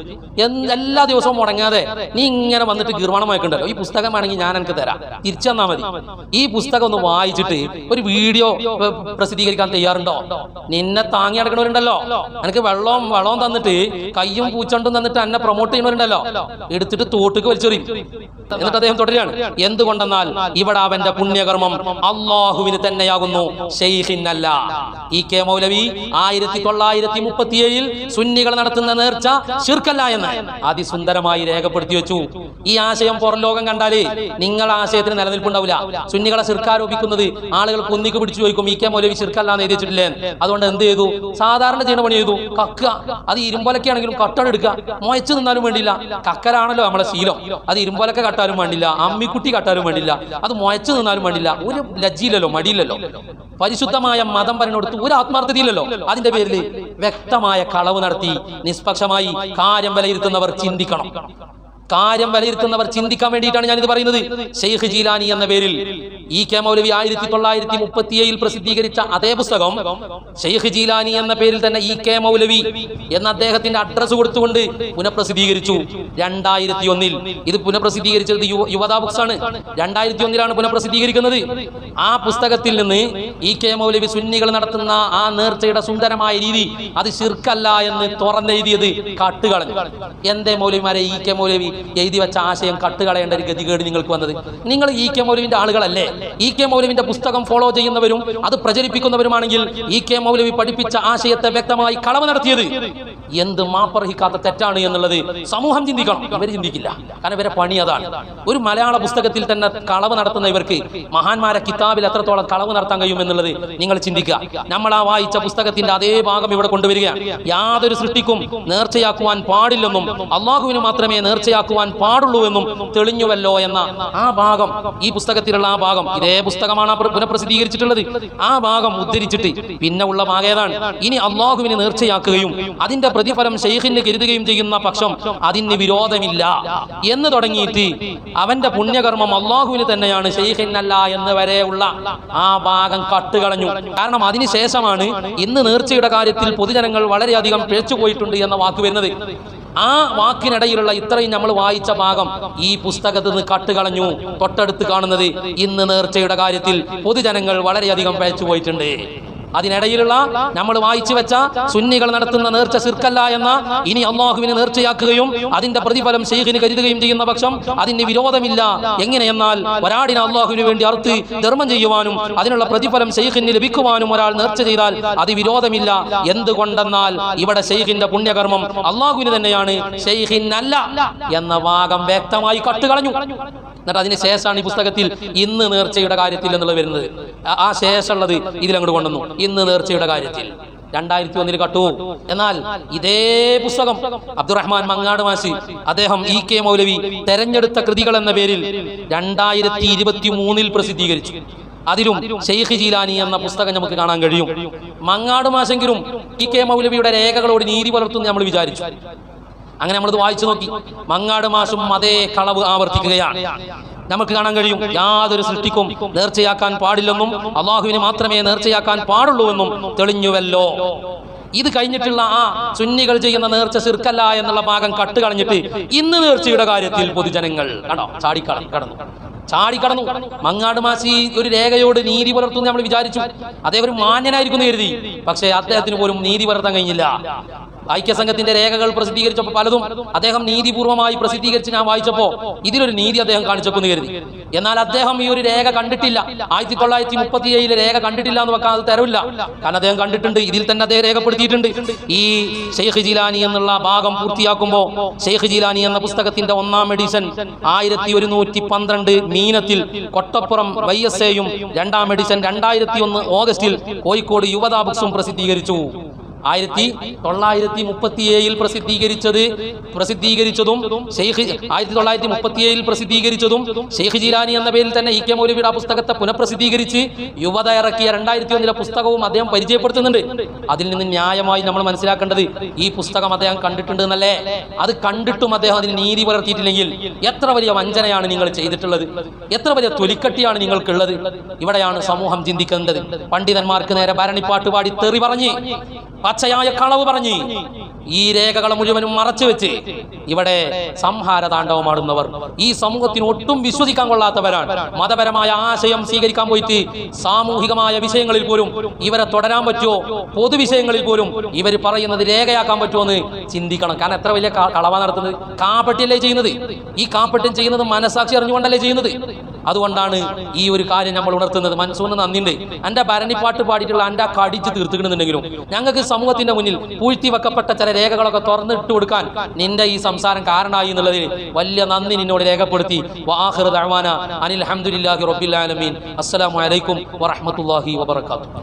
എല്ലാ ദിവസവും മുടങ്ങാതെ നീ ഇങ്ങനെ വന്നിട്ട് ഗീർവാണം വായിക്കണ്ടല്ലോ? ഈ പുസ്തകം വേണമെങ്കിൽ ഞാൻ എനിക്ക് തരാം. തിരിച്ചു തന്നാൽ മതി. ഈ പുസ്തകം ഒന്ന് വായിച്ചിട്ട് ഒരു വീഡിയോ പ്രസിദ്ധീകരിക്കാൻ തയ്യാറുണ്ടോ? നിന്നെ താങ്ങി നടക്കണവരുണ്ടല്ലോ. എനിക്ക് വെള്ളവും വെള്ളവും തന്നിട്ട് കയ്യും പൂച്ചണ്ടും തന്നിട്ട് എന്നെ പ്രൊമോട്ട് ചെയ്യണവരുണ്ടല്ലോ എടുത്തിട്ട് തോട്ടുക്ക് വലിച്ചെറിയും. എന്നിട്ട് അദ്ദേഹം തുടരുകയാണ്. എന്തുകൊണ്ടെന്നാൽ ഇവിടെ അവന്റെ പുണ്യകർമ്മം അള്ളാഹുവിന് തന്നെയാകുന്നു. ഷെയ്ഖിനല്ല ഇ കെ മൗലവി ആയിരത്തി തൊള്ളായിരത്തി മുപ്പത്തിയേഴിൽ സുന്നികൾ നടത്തുന്ന നേർച്ച ശിർക്കല്ല എന്ന് അതിസുന്ദരമായി രേഖപ്പെടുത്തി വെച്ചു. ഈ ആശയം പുറം ലോകം കണ്ടാലേ നിങ്ങൾ ആശയത്തിന് നിലനിൽപ്പുണ്ടാവില്ല. സുന്നികളെ ശിർക്കാരോപിക്കുന്നത് ആളുകൾ കുന്നിക്ക് പിടിച്ചു ചോദിക്കും ഇ കെ മൗലവി ശിർക്കല്ല എന്ന് എഴുതിച്ചിട്ടില്ലേ അതുകൊണ്ട് എന്ത് ചെയ്തു? സാധാരണ ചെയ്യണ പണി ചെയ്തു. കക്കുക. അത് ഇരുമ്പോലൊക്കെ ആണെങ്കിലും കട്ടടെടുക്കുക മുയച്ചു നിന്നാലും വേണ്ടിയില്ല. കക്കരാണല്ലോ നമ്മളെ ശീലം. അത് ഇരുമ്പൊലക്കെ കട്ടാലും വേണ്ടില്ല അമ്മിക്കുട്ടി കട്ടാലും വേണ്ടില്ല അത് മുയച്ചു നിന്നാലും വേണ്ടില്ല ഒരു ലജ്ജയില്ലല്ലോ മടിയില്ലല്ലോ. പരിശുദ്ധമായ മതം പറഞ്ഞെടുത്ത് ഒരു ആത്മാർത്ഥതയില്ലല്ലോ. അതിന്റെ പേരിൽ വ്യക്തമായ കളവ് നടത്തി നിഷ്പക്ഷമായി കാര്യം വിലയിരുത്തുന്നവർ ചിന്തിക്കണം. കാര്യം വിലയിരുത്തുന്നവർ ചിന്തിക്കാൻ വേണ്ടിയിട്ടാണ് ഞാനിത് പറയുന്നത്. ഷെയ്ഖ് ജീലാനി എന്ന പേരിൽ ഇ കെ മൗലവി ആയിരത്തി തൊള്ളായിരത്തി മുപ്പത്തിയേഴിൽ പ്രസിദ്ധീകരിച്ച അതേ പുസ്തകം ഷെയ്ഖ് ജീലാനി എന്ന പേരിൽ തന്നെ ഇ കെ മൗലവി എന്ന അദ്ദേഹത്തിന്റെ അഡ്രസ് കൊടുത്തുകൊണ്ട് പുനഃപ്രസിദ്ധീകരിച്ചു. രണ്ടായിരത്തി ഒന്നിൽ ഇത് പുനഃപ്രസിദ്ധീകരിച്ചത് യുവ- യുവതാ ബുക്സ് ആണ്. രണ്ടായിരത്തി ഒന്നിലാണ് പുനഃപ്രസിദ്ധീകരിക്കുന്നത്. ആ പുസ്തകത്തിൽ നിന്ന് ഇ കെ മൗലവി സുന്നികൾ നടത്തുന്ന ആ നേർച്ചയുടെ സുന്ദരമായ രീതി അത് ശിർക്കല്ല എന്ന് തുറന്നെഴുതിയത് കാട്ടുകളഞ്ഞു എന്തേ മൗലവിമാരെ ഇ കെ മൗലവി? എഴുതി വെച്ച ആശയം കട്ടുകളയേണ്ട ഒരു ഗതികേട് നിങ്ങൾക്ക് വന്നത്. നിങ്ങൾ ഇ കെ മൗലവിന്റെ ആളുകളല്ലേ? ഇ കെ മൗലവിന്റെ പുസ്തകം ഫോളോ ചെയ്യുന്നവരും അത് പ്രചരിപ്പിക്കുന്നവരുമാണെങ്കിൽ ഇ കെ മൗലവി പഠിപ്പിച്ച ആശയത്തെ വ്യക്തമായി കളവ് നടത്തിയത്. എന്ത് മാപ്പർഹിക്കാത്ത തെറ്റാണ് എന്നുള്ളത് സമൂഹം ചിന്തിക്കണം. ഇവർ ചിന്തിക്കില്ല. കാരണം ഇവരെ പണി അതാണ്. ഒരു മലയാള പുസ്തകത്തിൽ തന്നെ കളവ് നടത്തുന്ന ഇവർക്ക് മഹാന്മാരെ കിതാബിൽ എത്രത്തോളം കളവ് നടത്താൻ കഴിയും എന്നുള്ളത് നിങ്ങൾ ചിന്തിക്കുക. നമ്മൾ ആ വായിച്ച പുസ്തകത്തിന്റെ അതേ ഭാഗം ഇവിടെ കൊണ്ടുവരികയാണ്. യാതൊരു സൃഷ്ടിക്കും നേർച്ചയാക്കുവാൻ പാടില്ലെന്നും അള്ളാഹുവിന് മാത്രമേ നേർച്ചയാക്കുവാൻ പാടുള്ളൂ എന്നും തെളിഞ്ഞുവല്ലോ എന്ന ആ ഭാഗം ഈ പുസ്തകത്തിലുള്ള ആ ഭാഗം ഇതേ പുസ്തകമാണ് പുനഃപ്രസിദ്ധീകരിച്ചിട്ടുള്ളത്. ആ ഭാഗം ഉദ്ധരിച്ചിട്ട് പിന്നെ ഉള്ള ഭാഗേതാണ് ഇനി അള്ളാഹുവിന് നേർച്ചയാക്കുകയും അതിന്റെ പ്രതിഫലം ഷെയ്ഖിന് കരുതുകയും ചെയ്യുന്ന പക്ഷം അതിന് വിരോധമില്ല എന്ന് തുടങ്ങിയിട്ട് അവന്റെ പുണ്യകർമ്മം അള്ളാഹുവിന് തന്നെയാണ് ഷെയ്ഖിനല്ല എന്ന് വരെയുള്ള ആ ഭാഗം കട്ടുകളഞ്ഞു. കാരണം അതിനുശേഷമാണ് ഇന്ന് നേർച്ചയുടെ കാര്യത്തിൽ പൊതുജനങ്ങൾ വളരെയധികം പിഴച്ചുപോയിട്ടുണ്ട് എന്ന വാക്ക് വരുന്നത്. ആ വാക്കിനിടയിലുള്ള ഇത്രയും നമ്മൾ വായിച്ച ഭാഗം ഈ പുസ്തകത്തിൽ നിന്ന് കട്ടുകളഞ്ഞു തൊട്ടടുത്ത് കാണുന്നത് ഇന്ന് നേർച്ചയുടെ കാര്യത്തിൽ പൊതുജനങ്ങൾ വളരെയധികം പയച്ചു പോയിട്ടുണ്ട് അതിനിടയിലുള്ള നമ്മൾ വായിച്ചു വെച്ച സുന്നികൾ നടത്തുന്ന നേർച്ച സിർക്കല്ല എന്ന ഇനി അള്ളാഹുവിനെ നേർച്ചയാക്കുകയും അതിന്റെ പ്രതിഫലം ഷെയ്ഖിന് കരുതുകയും ചെയ്യുന്ന പക്ഷം അതിന് വിരോധമില്ല. എങ്ങനെയെന്നാൽ ഒരാടിനെ അള്ളാഹുവിന് വേണ്ടി അറുത്ത് ധർമ്മം ചെയ്യുവാനും അതിനുള്ള പ്രതിഫലം ഷെയ്ഖിന് ലഭിക്കുവാനും ഒരാൾ നേർച്ച ചെയ്താൽ അത് വിരോധമില്ല. എന്തുകൊണ്ടെന്നാൽ ഇവിടെ ഷെയ്ഖിന്റെ പുണ്യകർമ്മം അള്ളാഹുവിന് തന്നെയാണ്. ഷെയ്ഖിനല്ല എന്ന ഭാഗം വ്യക്തമായി കട്ടുകളഞ്ഞു. എന്നിട്ട് അതിന് ശേഷമാണ് ഈ പുസ്തകത്തിൽ ഇന്ന് നേർച്ചയുടെ കാര്യത്തിൽ എന്നുള്ളത് വരുന്നത്. ആ ശേഷമുള്ളത് ഇതിലങ്ങോട്ട് കൊണ്ടുവന്നു. ഇന്ന് നേർച്ചയുടെ കാര്യത്തിൽ. രണ്ടായിരത്തി ഒന്നിൽ കട്ടു എന്നാൽ ഇതേ പുസ്തകം അബ്ദുറഹ്മാൻ മങ്ങാട് മാസി അദ്ദേഹം ഇ കെ മൗലവി തെരഞ്ഞെടുത്ത കൃതികൾ എന്ന പേരിൽ രണ്ടായിരത്തി ഇരുപത്തി മൂന്നിൽ പ്രസിദ്ധീകരിച്ചു. അതിലും ഷെയ്ഖ് ജീലാനി എന്ന പുസ്തകം നമുക്ക് കാണാൻ കഴിയും. മങ്ങാട് മാസെങ്കിലും ഇ കെ മൗലവിയുടെ രേഖകളോട് നീതി പുലർത്തുന്നു നമ്മൾ വിചാരിച്ചു. അങ്ങനെ നമ്മളത് വായിച്ചു നോക്കി. മങ്ങാട് മാഷും അതേ കളവ് ആവർത്തിക്കുകയാണ്. നമുക്ക് കാണാൻ കഴിയും. യാതൊരു സൃഷ്ടിക്കും നേർച്ചയാക്കാൻ പാടില്ലെന്നും അള്ളാഹുവിന് മാത്രമേ നേർച്ചയാക്കാൻ പാടുള്ളൂ എന്നും തെളിഞ്ഞുവല്ലോ. ഇത് കഴിഞ്ഞിട്ടുള്ള ആ സുന്നികൾ ചെയ്യുന്ന നേർച്ച ചെറുക്കല്ല എന്നുള്ള ഭാഗം കട്ട് കളഞ്ഞിട്ട് ഇന്ന് നേർച്ചയുടെ കാര്യത്തിൽ പൊതുജനങ്ങൾ കണ്ടോ? ചാടിക്കള കടന്നു. ചാടിക്കടന്നു. മങ്ങാട് മാസി ഒരു രേഖയോട് നീതി പുലർത്തുമെന്ന് നമ്മൾ വിചാരിച്ചു. അദ്ദേഹം ഒരു മാന്യനായിരിക്കും എന്ന് കരുതി. പക്ഷേ അദ്ദേഹത്തിന് പോലും നീതി പുലർത്താൻ കഴിഞ്ഞില്ല. ഐക്യസംഘത്തിന്റെ രേഖകൾ പ്രസിദ്ധീകരിച്ചപ്പോൾ പലതും അദ്ദേഹം നീതിപൂർവമായി പ്രസിദ്ധീകരിച്ച് ഞാൻ വായിച്ചപ്പോൾ ഇതിലൊരു നീതി അദ്ദേഹം കാണിച്ചെന്ന് കരുതി. എന്നാൽ അദ്ദേഹം ഈ ഒരു രേഖ കണ്ടിട്ടില്ല. ആയിരത്തി തൊള്ളായിരത്തി മുപ്പത്തി ഏഴിലെ രേഖ കണ്ടിട്ടില്ല എന്ന് വെക്കാൻ അത് തരവില്ല. കാരണം അദ്ദേഹം കണ്ടിട്ടുണ്ട് ഇതിൽ തന്നെ അദ്ദേഹം രേഖപ്പെടുത്തിയിട്ടുണ്ട്. ഈ ഷെയ്ഖ് ജിലാനി എന്നുള്ള ഭാഗം പൂർത്തിയാക്കുമ്പോൾ ഷെയ്ഖ് ജിലാനി എന്ന പുസ്തകത്തിന്റെ ഒന്നാം എഡിഷൻ ആയിരത്തി ഒരുന്നൂറ്റി പന്ത്രണ്ട് മീനത്തിൽ കൊട്ടപ്പുറം വൈ എസ് എയും രണ്ടാം എഡിഷൻ രണ്ടായിരത്തി ഒന്ന് ഓഗസ്റ്റിൽ കോഴിക്കോട് യുവതാ ബുക്സും പ്രസിദ്ധീകരിച്ചു. ആയിരത്തി തൊള്ളായിരത്തി മുപ്പത്തി ഏഴിൽ പ്രസിദ്ധീകരിച്ചത് പ്രസിദ്ധീകരിച്ചതും ഷെയ്ഖ് ആയിരത്തി തൊള്ളായിരത്തി മുപ്പത്തി ഏഴിൽ പ്രസിദ്ധീകരിച്ചതും ഷെയ്ഖ് ജിലാനി എന്ന പേരിൽ തന്നെ ഇ കെ മൗലവിയുടെ ആ പുസ്തകത്തെ പുനഃപ്രസിദ്ധീകരിച്ച് യുവത ഇറക്കിയ രണ്ടായിരത്തി ഒന്നിലെ പുസ്തകവും അദ്ദേഹം പരിചയപ്പെടുത്തുന്നുണ്ട്. അതിൽ നിന്ന് ന്യായമായി നമ്മൾ മനസ്സിലാക്കേണ്ടത് ഈ പുസ്തകം അദ്ദേഹം കണ്ടിട്ടുണ്ട് എന്നല്ലേ? അത് കണ്ടിട്ടും അദ്ദേഹം അതിന് നീതി പുലർത്തിയിട്ടില്ലെങ്കിൽ എത്ര വലിയ വഞ്ചനയാണ് നിങ്ങൾ ചെയ്തിട്ടുള്ളത്? എത്ര വലിയ തൊലിക്കട്ടിയാണ് നിങ്ങൾക്കുള്ളത്? ഇവിടെയാണ് സമൂഹം ചിന്തിക്കേണ്ടത് പണ്ഡിതന്മാർക്ക് നേരെ ഭരണിപ്പാട്ട് പാടി തെറി പറഞ്ഞ്. പച്ചയായ കളവ് പറഞ്ഞ്. ഈ രേഖകൾ മുഴുവനും മറച്ചു വെച്ച് ഇവിടെ സംഹാര താണ്ഡവമാടുന്നവർ ഈ സമൂഹത്തിന് ഒട്ടും വിശ്വസിക്കാൻ കൊള്ളാത്തവരാണ്. മതപരമായ ആശയം സ്വീകരിക്കാൻ പോയിട്ട് സാമൂഹികമായ വിഷയങ്ങളിൽ പോലും ഇവരെ തുടരാൻ പറ്റുമോ? പൊതുവിഷയങ്ങളിൽ പോലും ഇവർ പറയുന്നത് രേഖയാക്കാൻ പറ്റുമോ എന്ന് ചിന്തിക്കണം. കാരണം എത്ര വലിയ കളവ നടത്തുന്നത്? കാപ്പട്ടിയല്ലേ ചെയ്യുന്നത്? ഈ കാപ്പട്യം ചെയ്യുന്നത് മനസാക്ഷി അറിഞ്ഞുകൊണ്ടല്ലേ ചെയ്യുന്നത്? അതുകൊണ്ടാണ് ഈ ഒരു കാര്യം നമ്മൾ ഉണർത്തുന്നത്. മനസ്സൂന്ന് നന്ദിണ്ട് എന്റെ ഭരണിപ്പാട്ട് പാടിയിട്ടുള്ള എന്റെ കടിച്ച് തീർത്തിക്കണമെന്നുണ്ടെങ്കിലും ഞങ്ങൾക്ക് സമൂഹത്തിന്റെ മുന്നിൽ പൂഴ്ത്തി വെക്കപ്പെട്ട ചില രേഖകളൊക്കെ തുറന്നിട്ട് കൊടുക്കാൻ നിന്റെ ഈ സംസാരം കാരണമായി എന്നുള്ളതിൽ വലിയ നന്ദി നിന്നോട് രേഖപ്പെടുത്തി. വാഹിർ ദഅ്വാന അനിൽ വബറകാതുഹു.